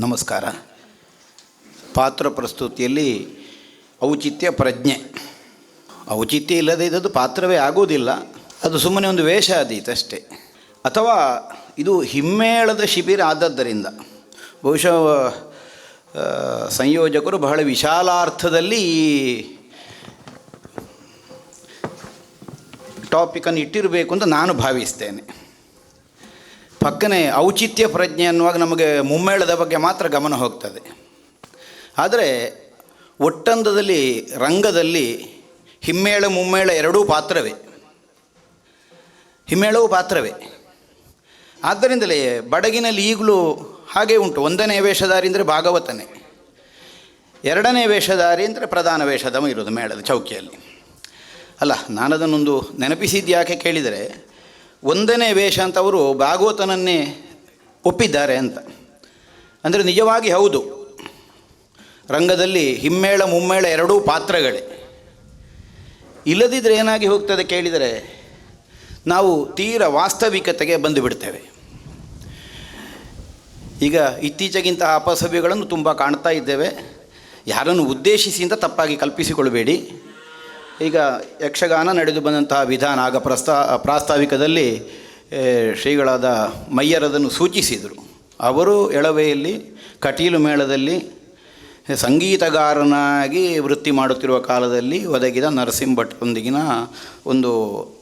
ನಮಸ್ಕಾರ. ಪಾತ್ರ ಪ್ರಸ್ತುತಿಯಲ್ಲಿ ಔಚಿತ್ಯ ಪ್ರಜ್ಞೆ. ಔಚಿತ್ಯ ಇಲ್ಲದೆ ಇದ್ದದ್ದು ಪಾತ್ರವೇ ಆಗೋದಿಲ್ಲ. ಅದು ಸುಮ್ಮನೆ ಒಂದು ವೇಷ ಅದೀತಷ್ಟೇ ಅಥವಾ ಇದು ಹಿಮ್ಮೇಳದ ಶಿಬಿರ ಆದದ್ದರಿಂದ ಬಹುಶಃ ಸಂಯೋಜಕರು ಬಹಳ ವಿಶಾಲಾರ್ಥದಲ್ಲಿ ಈ ಟಾಪಿಕನ್ನು ಇಟ್ಟಿರಬೇಕು ಅಂತ ನಾನು ಭಾವಿಸ್ತೇನೆ. ಪಕ್ಕನೆ ಔಚಿತ್ಯ ಪ್ರಜ್ಞೆ ಅನ್ನುವಾಗ ನಮಗೆ ಮುಮ್ಮೇಳದ ಬಗ್ಗೆ ಮಾತ್ರ ಗಮನ ಹೋಗ್ತದೆ. ಆದರೆ ಒಟ್ಟಂದದಲ್ಲಿ, ರಂಗದಲ್ಲಿ ಹಿಮ್ಮೇಳ, ಮುಮ್ಮೇಳ ಎರಡೂ ಪಾತ್ರವೇ. ಹಿಮ್ಮೇಳವೂ ಪಾತ್ರವೇ. ಆದ್ದರಿಂದಲೇ ಬಡಗಿನಲ್ಲಿ ಈಗಲೂ ಹಾಗೆ ಉಂಟು. ಒಂದನೇ ವೇಷಧಾರಿ ಅಂದರೆ ಭಾಗವತನೇ. ಎರಡನೇ ವೇಷಧಾರಿ ಅಂದರೆ ಪ್ರಧಾನ ವೇಷಧಮ ಇರೋದು ಮೇಳದ ಚೌಕಿಯಲ್ಲಿ. ಅಲ್ಲ, ನಾನದನ್ನೊಂದು ನೆನಪಿಸಿದ್ದು ಯಾಕೆ ಕೇಳಿದರೆ ಒಂದನೇ ವೇಷ ಅಂತ ಅವರು ಭಾಗವತನನ್ನೇ ಒಪ್ಪಿದ್ದಾರೆ ಅಂತ. ಅಂದರೆ ನಿಜವಾಗಿ ಹೌದು. ರಂಗದಲ್ಲಿ ಹಿಮ್ಮೇಳ ಮುಮ್ಮೇಳ ಎರಡೂ ಪಾತ್ರಗಳೇ. ಇಲ್ಲದಿದ್ದರೆ ಏನಾಗಿ ಹೋಗ್ತದೆ ಕೇಳಿದರೆ, ನಾವು ತೀರ ವಾಸ್ತವಿಕತೆಗೆ ಬಂದು ಬಿಡ್ತೇವೆ. ಈಗ ಇತ್ತೀಚೆಗಿಂತ ಅಪಸಭ್ಯಗಳನ್ನು ತುಂಬ ಕಾಣ್ತಾ ಇದ್ದೇವೆ. ಯಾರನ್ನು ಉದ್ದೇಶಿಸಿ ಅಂತ ತಪ್ಪಾಗಿ ಕಲ್ಪಿಸಿಕೊಳ್ಳಬೇಡಿ ಈಗ ಯಕ್ಷಗಾನ ನಡೆದು ಬಂದಂತಹ ವಿಧಾನ ಆಗ ಪ್ರಸ್ತಾ, ಪ್ರಾಸ್ತಾವಿಕದಲ್ಲಿ ಶ್ರೀಗಳಾದ ಮಯ್ಯರದನ್ನು ಸೂಚಿಸಿದರು. ಅವರು ಎಳವೆಯಲ್ಲಿ, ಕಟೀಲು ಮೇಳದಲ್ಲಿ, ಸಂಗೀತಗಾರನಾಗಿ ವೃತ್ತಿ ಮಾಡುತ್ತಿರುವ ಕಾಲದಲ್ಲಿ ಒದಗಿದ ನರಸಿಂಹ ಭಟ್ರೊಂದಿಗಿನ ಒಂದು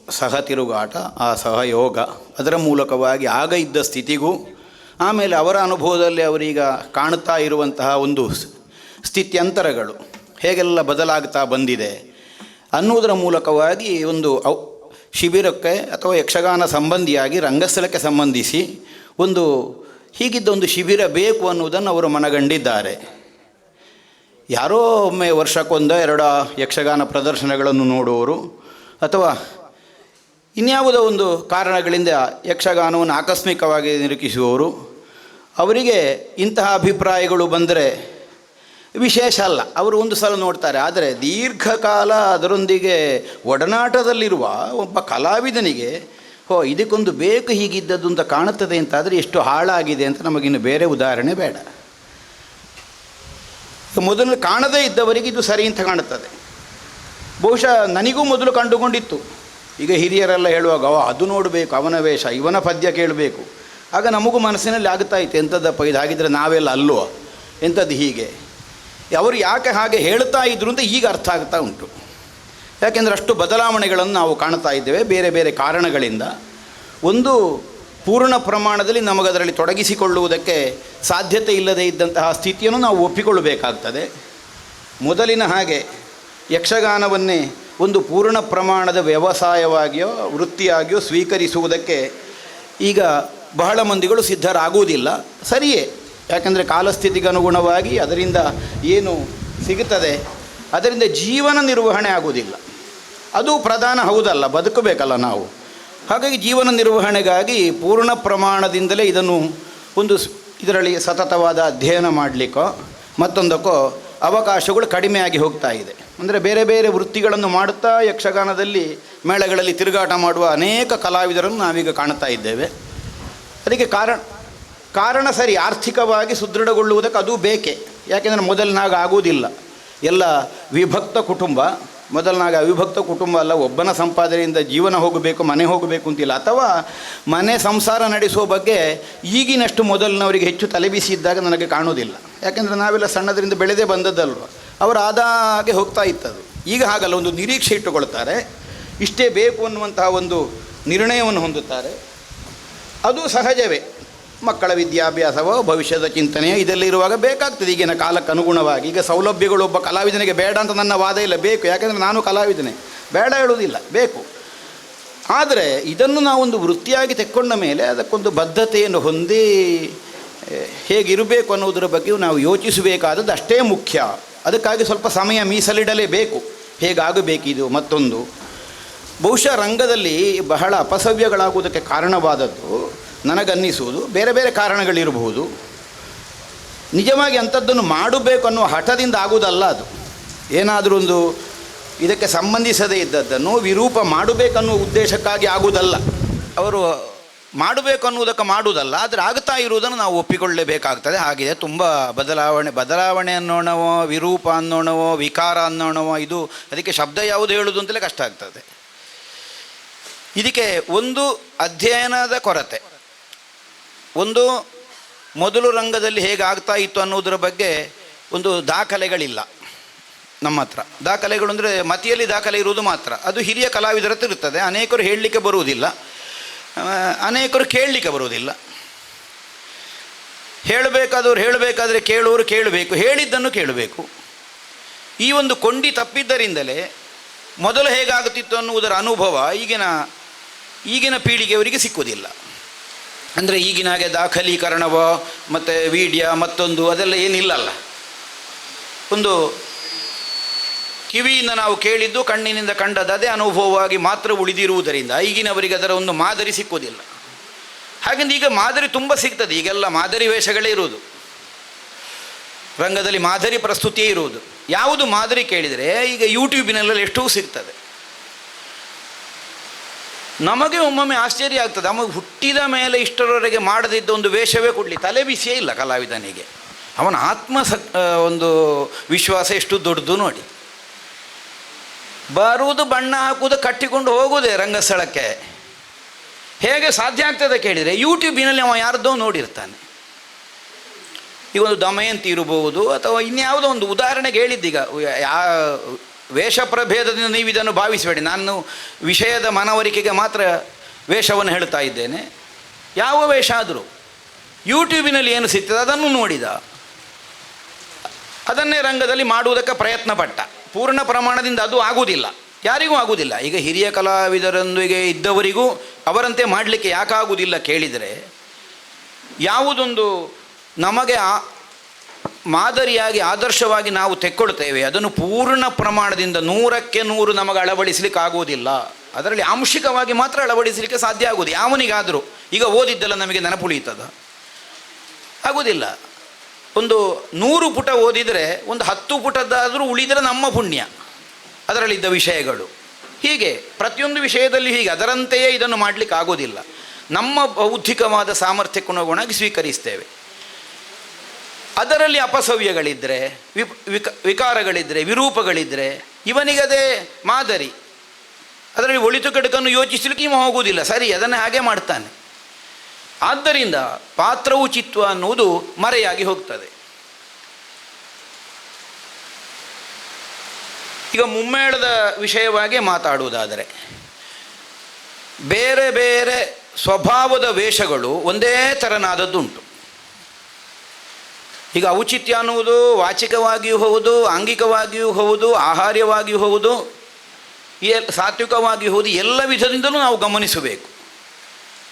ಸಹ ತಿರುಗಾಟ ಆ ಸಹಯೋಗ. ಅದರ ಮೂಲಕವಾಗಿ ಆಗ ಇದ್ದ ಸ್ಥಿತಿಗೂ, ಆಮೇಲೆ ಅವರ ಅನುಭವದಲ್ಲಿ ಅವರೀಗ ಕಾಣುತ್ತಾ ಇರುವಂತಹ ಒಂದು ಸ್ಥಿತ್ಯಂತರಗಳು ಹೇಗೆಲ್ಲ ಬದಲಾಗ್ತಾ ಬಂದಿದೆ ಅನ್ನುವುದರ ಮೂಲಕವಾಗಿ ಒಂದು ಔ, ಶಿಬಿರಕ್ಕೆ ಅಥವಾ ಯಕ್ಷಗಾನ ಸಂಬಂಧಿಯಾಗಿ ರಂಗಸ್ಥಳಕ್ಕೆ ಸಂಬಂಧಿಸಿ ಒಂದು ಹೀಗಿದ್ದ ಒಂದು ಶಿಬಿರ ಬೇಕು ಅನ್ನುವುದನ್ನು ಅವರು ಮನಗಂಡಿದ್ದಾರೆ. ಯಾರೋ ಒಮ್ಮೆ ವರ್ಷಕ್ಕೊಂದ ಎರಡ ಯಕ್ಷಗಾನ ಪ್ರದರ್ಶನಗಳನ್ನು ನೋಡುವರು ಅಥವಾ ಇನ್ಯಾವುದೋ ಒಂದು ಕಾರಣಗಳಿಂದ ಯಕ್ಷಗಾನವನ್ನು ಆಕಸ್ಮಿಕವಾಗಿ ನಿರೀಕ್ಷಿಸುವವರು, ಅವರಿಗೆ ಇಂತಹ ಅಭಿಪ್ರಾಯಗಳು ಬಂದರೆ ವಿಶೇಷ ಅಲ್ಲ. ಅವರು ಒಂದು ಸಲ ನೋಡ್ತಾರೆ. ಆದರೆ ದೀರ್ಘಕಾಲ ಅದರೊಂದಿಗೆ ಒಡನಾಟದಲ್ಲಿರುವ ಒಬ್ಬ ಕಲಾವಿದನಿಗೆ, ಹೋ, ಇದಕ್ಕೊಂದು ಬೇಕು ಹೀಗಿದ್ದದ್ದು ಅಂತ ಕಾಣುತ್ತದೆ ಅಂತಾದರೆ ಎಷ್ಟು ಹಾಳಾಗಿದೆ ಅಂತ ನಮಗಿನ್ನು ಬೇರೆ ಉದಾಹರಣೆ ಬೇಡ. ಮೊದಲು ಕಾಣದೇ ಇದ್ದವರಿಗೆ ಇದು ಸರಿ ಅಂತ ಕಾಣುತ್ತದೆ. ಬಹುಶಃ ನನಗೂ ಮೊದಲು ಕಂಡುಕೊಂಡಿತ್ತು. ಈಗ ಹಿರಿಯರೆಲ್ಲ ಹೇಳುವಾಗ ಅವ ಅದು ನೋಡಬೇಕು, ಅವನ ವೇಷ, ಇವನ ಪದ್ಯ ಕೇಳಬೇಕು. ಆಗ ನಮಗೂ ಮನಸ್ಸಿನಲ್ಲಿ ಆಗ್ತಾ ಇತ್ತು, ಎಂಥದ್ದಪ್ಪ ಇದು ಹಾಗಿದ್ರೆ ನಾವೆಲ್ಲ ಅಲ್ಲೋ ಎಂಥದ್ದು ಹೀಗೆ? ಅವರು ಯಾಕೆ ಹಾಗೆ ಹೇಳ್ತಾ ಇದ್ರು ಅಂತ ಈಗ ಅರ್ಥ ಆಗ್ತಾ ಉಂಟು. ಯಾಕೆಂದರೆ ಅಷ್ಟು ಬದಲಾವಣೆಗಳನ್ನು ನಾವು ಕಾಣ್ತಾ ಇದ್ದೇವೆ, ಬೇರೆ ಬೇರೆ ಕಾರಣಗಳಿಂದ. ಒಂದು ಪೂರ್ಣ ಪ್ರಮಾಣದಲ್ಲಿ ನಮಗದರಲ್ಲಿ ತೊಡಗಿಸಿಕೊಳ್ಳುವುದಕ್ಕೆ ಸಾಧ್ಯತೆ ಇಲ್ಲದೇ ಇದ್ದಂತಹ ಸ್ಥಿತಿಯನ್ನು ನಾವು ಒಪ್ಪಿಕೊಳ್ಳಬೇಕಾಗ್ತದೆ. ಮೊದಲಿನ ಹಾಗೆ ಯಕ್ಷಗಾನವನ್ನೇ ಒಂದು ಪೂರ್ಣ ಪ್ರಮಾಣದ ವ್ಯವಸಾಯವಾಗಿಯೋ, ವೃತ್ತಿಯಾಗಿಯೋ ಸ್ವೀಕರಿಸುವುದಕ್ಕೆ ಈಗ ಬಹಳ ಮಂದಿಗಳು ಸಿದ್ಧರಾಗುವುದಿಲ್ಲ. ಸರಿಯೇ. ಯಾಕಂದರೆ ಕಾಲಸ್ಥಿತಿಗೆ ಅನುಗುಣವಾಗಿ ಅದರಿಂದ ಏನು ಸಿಗುತ್ತದೆ? ಅದರಿಂದ ಜೀವನ ನಿರ್ವಹಣೆ ಆಗುವುದಿಲ್ಲ. ಅದು ಪ್ರಧಾನ ಹೌದಲ್ಲ, ಬದುಕಬೇಕಲ್ಲ ನಾವು. ಹಾಗಾಗಿ ಜೀವನ ನಿರ್ವಹಣೆಗಾಗಿ ಪೂರ್ಣ ಪ್ರಮಾಣದಿಂದಲೇ ಇದನ್ನು ಒಂದು ಇದರಲ್ಲಿ ಸತತವಾದ ಅಧ್ಯಯನ ಮಾಡಲಿಕ್ಕೋ, ಮತ್ತೊಂದಕ್ಕೋ ಅವಕಾಶಗಳು ಕಡಿಮೆಯಾಗಿ ಹೋಗ್ತಾ ಇದೆ. ಅಂದರೆ ಬೇರೆ ಬೇರೆ ವೃತ್ತಿಗಳನ್ನು ಮಾಡುತ್ತಾ ಯಕ್ಷಗಾನದಲ್ಲಿ, ಮೇಳಗಳಲ್ಲಿ ತಿರುಗಾಟ ಮಾಡುವ ಅನೇಕ ಕಲಾವಿದರನ್ನು ನಾವೀಗ ಕಾಣ್ತಾ ಇದ್ದೇವೆ. ಅದಕ್ಕೆ ಕಾರಣ ಕಾರಣ ಸರಿ, ಆರ್ಥಿಕವಾಗಿ ಸುದೃಢಗೊಳ್ಳುವುದಕ್ಕೆ ಅದು ಬೇಕೇ. ಯಾಕೆಂದರೆ ಮೊದಲಿನಾಗ ಆಗುವುದಿಲ್ಲ. ಎಲ್ಲ ವಿಭಕ್ತ ಕುಟುಂಬ, ಮೊದಲನಾಗ ಅವಿಭಕ್ತ ಕುಟುಂಬ ಅಲ್ಲ, ಒಬ್ಬನ ಸಂಪಾದನೆಯಿಂದ ಜೀವನ ಹೋಗಬೇಕು, ಮನೆ ಹೋಗಬೇಕು ಅಂತಿಲ್ಲ. ಅಥವಾ ಮನೆ ಸಂಸಾರ ನಡೆಸುವ ಬಗ್ಗೆ ಈಗಿನಷ್ಟು ಮೊದಲಿನವರಿಗೆ ಹೆಚ್ಚು ತಲೆಬಿಸಿ ಇದ್ದಾಗ ನನಗೆ ಕಾಣೋದಿಲ್ಲ ಯಾಕೆಂದರೆ ನಾವೆಲ್ಲ ಸಣ್ಣದರಿಂದ ಬೆಳೆದೇ ಬಂದದ್ದಲ್ವ. ಅವರು ಆದಾಗೆ ಹೋಗ್ತಾ ಇತ್ತದು ಈಗ ಹಾಗಲ್ಲ, ಒಂದು ನಿರೀಕ್ಷೆ ಇಟ್ಟುಕೊಳ್ತಾರೆ. ಇಷ್ಟೇ ಬೇಕು ಅನ್ನುವಂತಹ ಒಂದು ನಿರ್ಣಯವನ್ನು ಹೊಂದುತ್ತಾರೆ. ಅದು ಸಹಜವೇ. ಮಕ್ಕಳ ವಿದ್ಯಾಭ್ಯಾಸವೋ ಭವಿಷ್ಯದ ಚಿಂತನೆಯೋ ಇದೆಲ್ಲಿರುವಾಗ ಬೇಕಾಗ್ತದೆ. ಈಗಿನ ಕಾಲಕ್ಕೆ ಅನುಗುಣವಾಗಿ. ಈಗ ಸೌಲಭ್ಯಗಳು ಒಬ್ಬ ಕಲಾವಿದನಿಗೆ ಬೇಡ ಅಂತ ನನ್ನ ವಾದ ಇಲ್ಲ, ಬೇಕು. ಯಾಕೆಂದರೆ ನಾನು ಕಲಾವಿದನೇ. ಬೇಡ ಹೇಳುವುದಿಲ್ಲ, ಬೇಕು. ಆದರೆ ಇದನ್ನು ನಾವೊಂದು ವೃತ್ತಿಯಾಗಿ ತೆಕ್ಕೊಂಡ ಮೇಲೆ ಅದಕ್ಕೊಂದು ಬದ್ಧತೆಯನ್ನು ಹೊಂದಿ ಹೇಗಿರಬೇಕು ಅನ್ನೋದರ ಬಗ್ಗೆಯೂ ನಾವು ಯೋಚಿಸಬೇಕಾದದ್ದು ಅಷ್ಟೇ ಮುಖ್ಯ. ಅದಕ್ಕಾಗಿ ಸ್ವಲ್ಪ ಸಮಯ ಮೀಸಲಿಡಲೇಬೇಕು. ಹೇಗಾಗಬೇಕಿದು ಮತ್ತೊಂದು. ಬಹುಶಃ ರಂಗದಲ್ಲಿ ಬಹಳ ಅಪಸವ್ಯಗಳಾಗುವುದಕ್ಕೆ ಕಾರಣವಾದದ್ದು. ನನಗನ್ನಿಸುವುದು, ಬೇರೆ ಬೇರೆ ಕಾರಣಗಳಿರಬಹುದು. ನಿಜವಾಗಿ ಅಂಥದ್ದನ್ನು ಮಾಡಬೇಕು ಅನ್ನುವ ಹಠದಿಂದ ಆಗುವುದಲ್ಲ ಅದು. ಏನಾದರೂ ಒಂದು ಇದಕ್ಕೆ ಸಂಬಂಧಿಸದೇ ಇದ್ದದ್ದನ್ನು ವಿರೂಪ ಮಾಡಬೇಕನ್ನುವ ಉದ್ದೇಶಕ್ಕಾಗಿ ಆಗುವುದಲ್ಲ. ಅವರು ಮಾಡಬೇಕು ಅನ್ನುವುದಕ್ಕೆ ಮಾಡುವುದಲ್ಲ, ಆದರೆ ಆಗ್ತಾ ಇರುವುದನ್ನು ನಾವು ಒಪ್ಪಿಕೊಳ್ಳಲೇಬೇಕಾಗ್ತದೆ ಹಾಗಿದೆ, ತುಂಬ ಬದಲಾವಣೆ ಬದಲಾವಣೆ ಅನ್ನೋಣವೋ, ವಿರೂಪ ಅನ್ನೋಣವೋ, ವಿಕಾರ ಅನ್ನೋಣವೋ, ಇದು ಅದಕ್ಕೆ ಶಬ್ದ ಯಾವುದು ಹೇಳುವುದು ಅಂತಲೇ ಕಷ್ಟ ಆಗ್ತದೆ. ಇದಕ್ಕೆ ಒಂದು ಅಧ್ಯಯನದ ಕೊರತೆ. ಒಂದು ಮೊದಲು ರಂಗದಲ್ಲಿ ಹೇಗಾಗ್ತಾ ಇತ್ತು ಅನ್ನೋದ್ರ ಬಗ್ಗೆ ಒಂದು ದಾಖಲೆಗಳಿಲ್ಲ. ನಮ್ಮ ಹತ್ರ. ದಾಖಲೆಗಳು ಅಂದರೆ ಮತಿಯಲ್ಲಿ ದಾಖಲೆ ಇರುವುದು ಮಾತ್ರ. ಅದು ಹಿರಿಯ ಕಲಾವಿದರ ಹತ್ರ ಇರ್ತದೆ. ಅನೇಕರು ಹೇಳಲಿಕ್ಕೆ ಬರುವುದಿಲ್ಲ. ಅನೇಕರು ಕೇಳಲಿಕ್ಕೆ ಬರುವುದಿಲ್ಲ. ಹೇಳಬೇಕಾದವ್ರು ಹೇಳಬೇಕಾದ್ರೆ ಕೇಳುವರು ಕೇಳಬೇಕು. ಹೇಳಿದ್ದನ್ನು ಕೇಳಬೇಕು. ಈ ಒಂದು ಕೊಂಡಿ ತಪ್ಪಿದ್ದರಿಂದಲೇ ಮೊದಲು ಹೇಗಾಗುತ್ತಿತ್ತು ಅನ್ನುವುದರ ಅನುಭವ ಈಗಿನ ಈಗಿನ ಪೀಳಿಗೆಯವರಿಗೆ ಸಿಕ್ಕುವುದಿಲ್ಲ. ಅಂದರೆ ಈಗಿನ ಹಾಗೆ ದಾಖಲೀಕರಣವೋ, ಮತ್ತು ವಿಡಿಯೋ ಮತ್ತೊಂದು ಅದೆಲ್ಲ ಏನಿಲ್ಲಲ್ಲ. ಒಂದು ಕಿವಿಯಿಂದ ನಾವು ಕೇಳಿದ್ದು, ಕಣ್ಣಿನಿಂದ ಕಂಡದ್ದು ಅದೇ ಅನುಭವವಾಗಿ ಮಾತ್ರ ಉಳಿದಿರುವುದರಿಂದ ಈಗಿನವರಿಗೆ ಅದರ ಒಂದು ಮಾದರಿ ಸಿಕ್ಕುವುದಿಲ್ಲ. ಹಾಗೆಂದು ಈಗ ಮಾದರಿ ತುಂಬ ಸಿಗ್ತದೆ, ಈಗೆಲ್ಲ ಮಾದರಿ ವೇಷಗಳೇ ಇರುವುದು. ರಂಗದಲ್ಲಿ ಮಾದರಿ ಪ್ರಸ್ತುತಿಯೇ ಇರುವುದು. ಯಾವುದು ಮಾದರಿ ಕೇಳಿದರೆ ಈಗ ಯೂಟ್ಯೂಬಿನಲ್ಲೆಲ್ಲ ಎಷ್ಟೂ ಸಿಗ್ತದೆ. ನಮಗೆ ಒಮ್ಮೊಮ್ಮೆ ಆಶ್ಚರ್ಯ ಆಗ್ತದೆ. ನಮಗೆ ಹುಟ್ಟಿದ ಮೇಲೆ ಇಷ್ಟರವರೆಗೆ ಮಾಡದಿದ್ದ ಒಂದು ವೇಷವೇ ಕೊಡಲಿ. ತಲೆ ಬಿಸಿಯೇ ಇಲ್ಲ ಕಲಾವಿದನಿಗೆ. ಅವನ ಆತ್ಮ ಒಂದು ವಿಶ್ವಾಸ ಎಷ್ಟು ದೊಡ್ಡದು ನೋಡಿ. ಬರುವುದು ಬಣ್ಣ ಹಾಕುವುದು ಕಟ್ಟಿಕೊಂಡು ಹೋಗುವುದೇ ರಂಗಸ್ಥಳಕ್ಕೆ. ಹೇಗೆ ಸಾಧ್ಯ ಆಗ್ತದೆ ಕೇಳಿದರೆ ಯೂಟ್ಯೂಬಿನಲ್ಲಿ ಅವ ಯಾರ್ದೋ ನೋಡಿರ್ತಾನೆ. ಈಗ ಒಂದು ದಮಯಂತಿ ಇರಬಹುದು ಅಥವಾ ಇನ್ಯಾವುದೋ ಒಂದು ಉದಾಹರಣೆಗೆ ಹೇಳಿದ್ದೀಗ, ಯಾ ವೇಷ ಪ್ರಭೇದದಿಂದ ನೀವು ಇದನ್ನು ಭಾವಿಸಬೇಡಿ. ನಾನು ವಿಷಯದ ಮನವರಿಕೆಗೆ ಮಾತ್ರ ವೇಷವನ್ನು ಹೇಳ್ತಾ ಇದ್ದೇನೆ. ಯಾವ ವೇಷ ಆದರೂ ಯೂಟ್ಯೂಬಿನಲ್ಲಿ ಏನು ಸಿಗ್ತದೆ ಅದನ್ನು ನೋಡಿದ. ಅದನ್ನೇ ರಂಗದಲ್ಲಿ ಮಾಡುವುದಕ್ಕೆ ಪ್ರಯತ್ನ ಪಟ್ಟ ಪೂರ್ಣ ಪ್ರಮಾಣದಿಂದ ಅದು ಆಗುವುದಿಲ್ಲ. ಯಾರಿಗೂ ಆಗುವುದಿಲ್ಲ. ಈಗ ಹಿರಿಯ ಕಲಾವಿದರೊಂದಿಗೆ ಇದ್ದವರಿಗೂ ಅವರಂತೆ ಮಾಡಲಿಕ್ಕೆ ಯಾಕಾಗುವುದಿಲ್ಲ ಕೇಳಿದರೆ, ಯಾವುದೊಂದು ನಮಗೆ ಮಾದರಿಯಾಗಿ, ಆದರ್ಶವಾಗಿ ನಾವು ತೆಕ್ಕೊಳ್ತೇವೆ. ಅದನ್ನು ಪೂರ್ಣ ಪ್ರಮಾಣದಿಂದ ನೂರಕ್ಕೆ ನೂರು ನಮಗೆ ಅಳವಡಿಸಲಿಕ್ಕೆ ಆಗುವುದಿಲ್ಲ. ಅದರಲ್ಲಿ ಆಂಶಿಕವಾಗಿ ಮಾತ್ರ ಅಳವಡಿಸಲಿಕ್ಕೆ ಸಾಧ್ಯ ಆಗುವುದು. ಯಾವನಿಗಾದರೂ. ಈಗ ಓದಿದ್ದೆಲ್ಲ ನಮಗೆ ನೆನಪುಳಿಯುತ್ತದ? ಆಗುವುದಿಲ್ಲ. ಒಂದು ನೂರು ಪುಟ ಓದಿದರೆ, ಒಂದು ಹತ್ತು ಪುಟದ್ದಾದರೂ ಉಳಿದರೆ ನಮ್ಮ ಪುಣ್ಯ. ಅದರಲ್ಲಿದ್ದ ವಿಷಯಗಳು. ಹೀಗೆ, ಪ್ರತಿಯೊಂದು ವಿಷಯದಲ್ಲಿ ಹೀಗೆ. ಅದರಂತೆಯೇ ಇದನ್ನು ಮಾಡಲಿಕ್ಕೆ ಆಗೋದಿಲ್ಲ ನಮ್ಮ ಬೌದ್ಧಿಕವಾದ ಸಾಮರ್ಥ್ಯಕ್ಕನುಗುಣವಾಗಿ ಸ್ವೀಕರಿಸ್ತೇವೆ. ಅದರಲ್ಲಿ ಅಪಸವ್ಯಗಳಿದ್ದರೆ ವಿಪ್, ವಿಕ ವಿಕಾರಗಳಿದ್ದರೆ ವಿರೂಪಗಳಿದ್ದರೆ ಇವನಿಗದೇ ಮಾದರಿ. ಅದರಲ್ಲಿ ಒಳಿತು ಕೆಡುಕನ್ನು ಯೋಚಿಸಲಿಕ್ಕೆ ಇವ ಹೋಗುವುದಿಲ್ಲ. ಸರಿ, ಅದನ್ನು ಹಾಗೆ ಮಾಡ್ತಾನೆ. ಆದ್ದರಿಂದ ಪಾತ್ರವು ಚಿತ್ವ ಅನ್ನುವುದು ಮರೆಯಾಗಿ ಹೋಗ್ತದೆ. ಈಗ ಮುಮ್ಮೇಳದ ವಿಷಯವಾಗಿ ಮಾತಾಡುವುದಾದರೆ, ಬೇರೆ ಬೇರೆ ಸ್ವಭಾವದ ವೇಷಗಳು ಒಂದೇ ಥರನಾದದ್ದುಂಟು ಈಗ ಔಚಿತ್ಯ ಅನ್ನುವುದು ವಾಚಿಕವಾಗಿಯೂ ಹೌದು, ಆಂಗಿಕವಾಗಿಯೂ ಹೌದು, ಆಹಾರ್ಯವಾಗಿಯೂ ಹೌದು ಎ- ಸಾತ್ವಿಕವಾಗಿಯೂ ಹೌದು, ಎಲ್ಲ ವಿಧದಿಂದಲೂ ನಾವು ಗಮನಿಸಬೇಕು.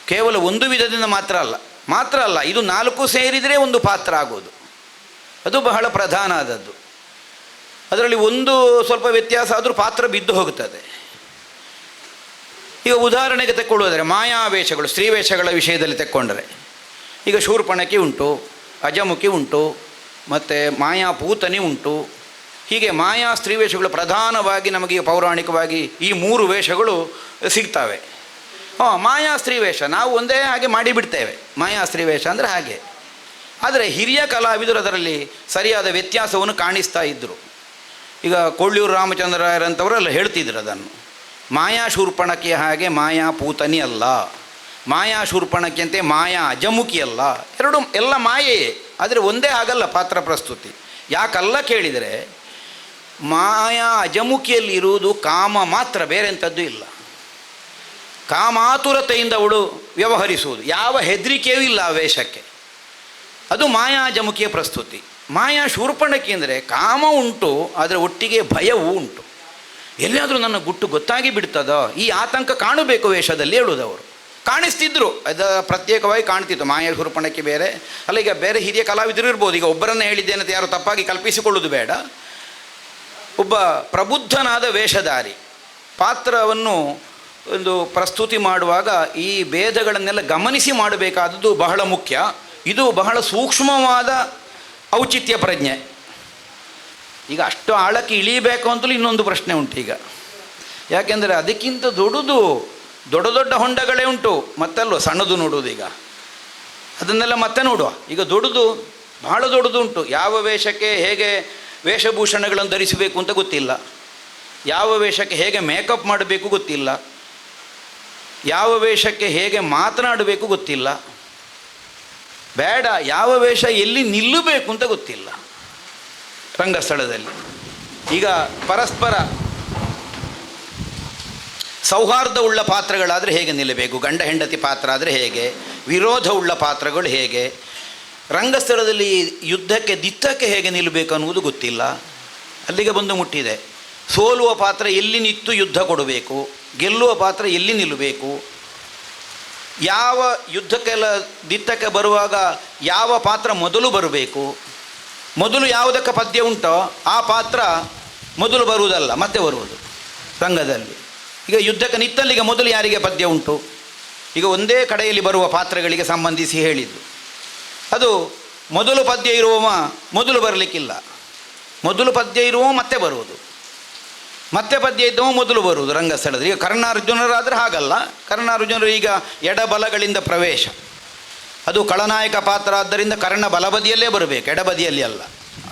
ಕೇವಲ ಒಂದು ವಿಧದಿಂದ ಮಾತ್ರ ಅಲ್ಲ ಮಾತ್ರ ಅಲ್ಲ, ಇದು ನಾಲ್ಕು ಸೇರಿದರೆ ಒಂದು ಪಾತ್ರ ಆಗೋದು. ಅದು ಬಹಳ ಪ್ರಧಾನ ಆದದ್ದು. ಅದರಲ್ಲಿ ಒಂದು ಸ್ವಲ್ಪ ವ್ಯತ್ಯಾಸ ಆದರೂ ಪಾತ್ರ ಬಿದ್ದು ಹೋಗುತ್ತದೆ. ಈಗ ಉದಾಹರಣೆಗೆ ತಕ್ಕೊಳ್ಳೋದ್ರೆ ಮಾಯಾವೇಷಗಳು, ಸ್ತ್ರೀವೇಷಗಳ ವಿಷಯದಲ್ಲಿ ತೆಕ್ಕೊಂಡರೆ, ಈಗ ಶೂರ್ಪಣಕ್ಕೆ ಉಂಟು. ಅಜಮುಖಿ ಉಂಟು, ಮತ್ತು ಮಾಯಾ ಪೂತನಿ ಉಂಟು. ಹೀಗೆ ಮಾಯಾ ಸ್ತ್ರೀವೇಷಗಳು ಪ್ರಧಾನವಾಗಿ ನಮಗೆ ಪೌರಾಣಿಕವಾಗಿ ಈ ಮೂರು ವೇಷಗಳು ಸಿಗ್ತವೆ. ಹಾಂ, ಮಾಯಾ ಸ್ತ್ರೀವೇಷ ನಾವು ಒಂದೇ ಹಾಗೆ ಮಾಡಿಬಿಡ್ತೇವೆ ಮಾಯಾ ಸ್ತ್ರೀವೇಷ ಅಂದರೆ ಹಾಗೆ. ಆದರೆ ಹಿರಿಯ ಕಲಾವಿದರು ಅದರಲ್ಲಿ ಸರಿಯಾದ ವ್ಯತ್ಯಾಸವನ್ನು ಕಾಣಿಸ್ತಾ ಇದ್ದರು ಈಗ ಕೊಳ್ಳೂರು ರಾಮಚಂದ್ರ ರಾಯರಂಥವರೆಲ್ಲ ಹೇಳ್ತಿದ್ರು ಅದನ್ನು. ಮಾಯಾ ಶೂರ್ಪಣಕ್ಕೆ ಹಾಗೆ ಮಾಯಾ ಪೂತನಿ ಅಲ್ಲ. ಮಾಯಾ ಶೂರ್ಪಣಕಿಯಂತೆ ಮಾಯಾ ಅಜಮುಖಿ ಅಲ್ಲ ಎರಡು ಎಲ್ಲ ಮಾಯೆಯೇ, ಆದರೆ ಒಂದೇ ಆಗಲ್ಲ ಪಾತ್ರ ಪ್ರಸ್ತುತಿ. ಯಾಕಲ್ಲ ಕೇಳಿದರೆ, ಮಾಯಾ ಅಜಮುಖಿಯಲ್ಲಿ ಇರುವುದು ಕಾಮ ಮಾತ್ರ, ಬೇರೆಂಥದ್ದು ಇಲ್ಲ. ಕಾಮಾತುರತೆಯಿಂದ ಅವಳು ವ್ಯವಹರಿಸುವುದು. ಯಾವ ಹೆದರಿಕೆಯೂ ಇಲ್ಲ ಆ ವೇಷಕ್ಕೆ. ಅದು ಮಾಯಾ ಜಮುಖಿಯ ಪ್ರಸ್ತುತಿ. ಮಾಯಾ ಶೂರ್ಪಣಕ್ಕೆ ಅಂದರೆ ಕಾಮ ಉಂಟು, ಆದರೆ ಒಟ್ಟಿಗೆ ಭಯವೂ ಉಂಟು. ಎಲ್ಲಿಯಾದರೂ ನನ್ನ ಗುಟ್ಟು ಗೊತ್ತಾಗಿ ಬಿಡ್ತದೋ? ಈ ಆತಂಕ ಕಾಣಬೇಕು ವೇಷದಲ್ಲಿ ಹೇಳುವುದವರು ಕಾಣಿಸ್ತಿದ್ರು. ಅದು ಪ್ರತ್ಯೇಕವಾಗಿ ಕಾಣ್ತಿತ್ತು. ಮಾಯ ಹುರುಪಣಕ್ಕೆ ಬೇರೆ. ಅಲ್ಲ, ಈಗ ಬೇರೆ ಹಿರಿಯ ಕಲಾವಿದರು ಇರ್ಬೋದು. ಈಗ ಒಬ್ಬರನ್ನು ಹೇಳಿದ್ದೇನೆ ಅಂತ ಯಾರು ತಪ್ಪಾಗಿ ಕಲ್ಪಿಸಿಕೊಳ್ಳುವುದು ಬೇಡ. ಒಬ್ಬ ಪ್ರಬುದ್ಧನಾದ ವೇಷಧಾರಿ ಪಾತ್ರವನ್ನು ಒಂದು ಪ್ರಸ್ತುತಿ ಮಾಡುವಾಗ ಈ ಭೇದಗಳನ್ನೆಲ್ಲ ಗಮನಿಸಿ ಮಾಡಬೇಕಾದದ್ದು ಬಹಳ ಮುಖ್ಯ. ಇದು ಬಹಳ ಸೂಕ್ಷ್ಮವಾದ ಔಚಿತ್ಯ ಪ್ರಜ್ಞೆ. ಈಗ ಅಷ್ಟು ಆಳಕ್ಕೆ ಇಳಿಬೇಕು ಅಂತಲೂ ಇನ್ನೊಂದು ಪ್ರಶ್ನೆ ಉಂಟು ಈಗ. ಯಾಕೆಂದರೆ ಅದಕ್ಕಿಂತ ದೊಡ್ಡದು ದೊಡ್ಡ ದೊಡ್ಡ ಹೊಂಡಗಳೇ ಉಂಟು, ಮತ್ತಲ್ವ? ಸಣ್ಣದು ನೋಡುವುದು ಈಗ. ಅದನ್ನೆಲ್ಲ ಮತ್ತೆ ನೋಡುವ. ಈಗ ದೊಡ್ಡದು, ಬಹಳ ದೊಡ್ಡದು ಉಂಟು. ಯಾವ ವೇಷಕ್ಕೆ ಹೇಗೆ ವೇಷಭೂಷಣಗಳನ್ನು ಧರಿಸಬೇಕು ಅಂತ ಗೊತ್ತಿಲ್ಲ. ಯಾವ ವೇಷಕ್ಕೆ ಹೇಗೆ ಮೇಕಪ್ ಮಾಡಬೇಕು ಗೊತ್ತಿಲ್ಲ. ಯಾವ ವೇಷಕ್ಕೆ ಹೇಗೆ ಮಾತನಾಡಬೇಕು ಗೊತ್ತಿಲ್ಲ. ಬೇಡ, ಯಾವ ವೇಷ ಎಲ್ಲಿ ನಿಲ್ಲಬೇಕು ಅಂತ ಗೊತ್ತಿಲ್ಲ. ರಂಗಸ್ಥಳದಲ್ಲಿ. ಈಗ ಪರಸ್ಪರ ಸೌಹಾರ್ದ ಉಳ್ಳ ಪಾತ್ರಗಳಾದರೆ ಹೇಗೆ ನಿಲ್ಲಬೇಕು? ಗಂಡ ಹೆಂಡತಿ ಪಾತ್ರ ಆದರೆ ಹೇಗೆ? ವಿರೋಧವುಳ್ಳ ಪಾತ್ರಗಳು ಹೇಗೆ? ರಂಗಸ್ಥಳದಲ್ಲಿ ಯುದ್ಧಕ್ಕೆ, ದಿತ್ತಕ್ಕೆ ಹೇಗೆ ನಿಲ್ಲಬೇಕು ಅನ್ನುವುದು ಗೊತ್ತಿಲ್ಲ. ಅಲ್ಲಿಗೆ ಬಂದು ಮುಟ್ಟಿದೆ. ಸೋಲುವ ಪಾತ್ರ ಎಲ್ಲಿ ನಿಂತು ಯುದ್ಧ ಕೊಡಬೇಕು? ಗೆಲ್ಲುವ ಪಾತ್ರ ಎಲ್ಲಿ ನಿಲ್ಲಬೇಕು? ಯಾವ ಯುದ್ಧಕ್ಕೆಲ್ಲ, ದಿತ್ತಕ್ಕೆ ಬರುವಾಗ ಯಾವ ಪಾತ್ರ ಮೊದಲು ಬರಬೇಕು? ಮೊದಲು ಯಾವುದಕ್ಕೆ ಪದ್ಯ ಉಂಟೋ? ಆ ಪಾತ್ರ ಮೊದಲು ಬರುವುದಲ್ಲ, ಮತ್ತೆ ಬರುವುದು ರಂಗದಲ್ಲಿ. ಈಗ ಯುದ್ಧಕ್ಕೆ ನಿತ್ತಲ್ಲಿಗೆ ಮೊದಲು ಯಾರಿಗೆ ಪದ್ಯ ಉಂಟು? ಈಗ ಒಂದೇ ಕಡೆಯಲ್ಲಿ ಬರುವ ಪಾತ್ರಗಳಿಗೆ ಸಂಬಂಧಿಸಿ ಹೇಳಿದ್ದು. ಅದು ಮೊದಲು ಪದ್ಯ ಇರುವವ ಮೊದಲು ಬರಲಿಕ್ಕಿಲ್ಲ. ಮೊದಲು ಪದ್ಯ ಇರುವವ ಮತ್ತೆ ಬರುವುದು. ಮತ್ತೆ ಪದ್ಯ ಇದ್ದವ ಮೊದಲು ಬರುವುದು ರಂಗಸ್ಥಳದಲ್ಲಿ. ಈಗ ಕರ್ಣಾರ್ಜುನರಾದರೆ ಹಾಗಲ್ಲ. ಕರ್ಣಾರ್ಜುನರು ಈಗ ಎಡಬಲಗಳಿಂದ ಪ್ರವೇಶ. ಅದು ಕಳನಾಯಕ ಪಾತ್ರ ಆದ್ದರಿಂದ ಕರ್ಣ ಬಲಬದಿಯಲ್ಲೇ ಬರಬೇಕು. ಎಡಬದಿಯಲ್ಲಿ ಅಲ್ಲ.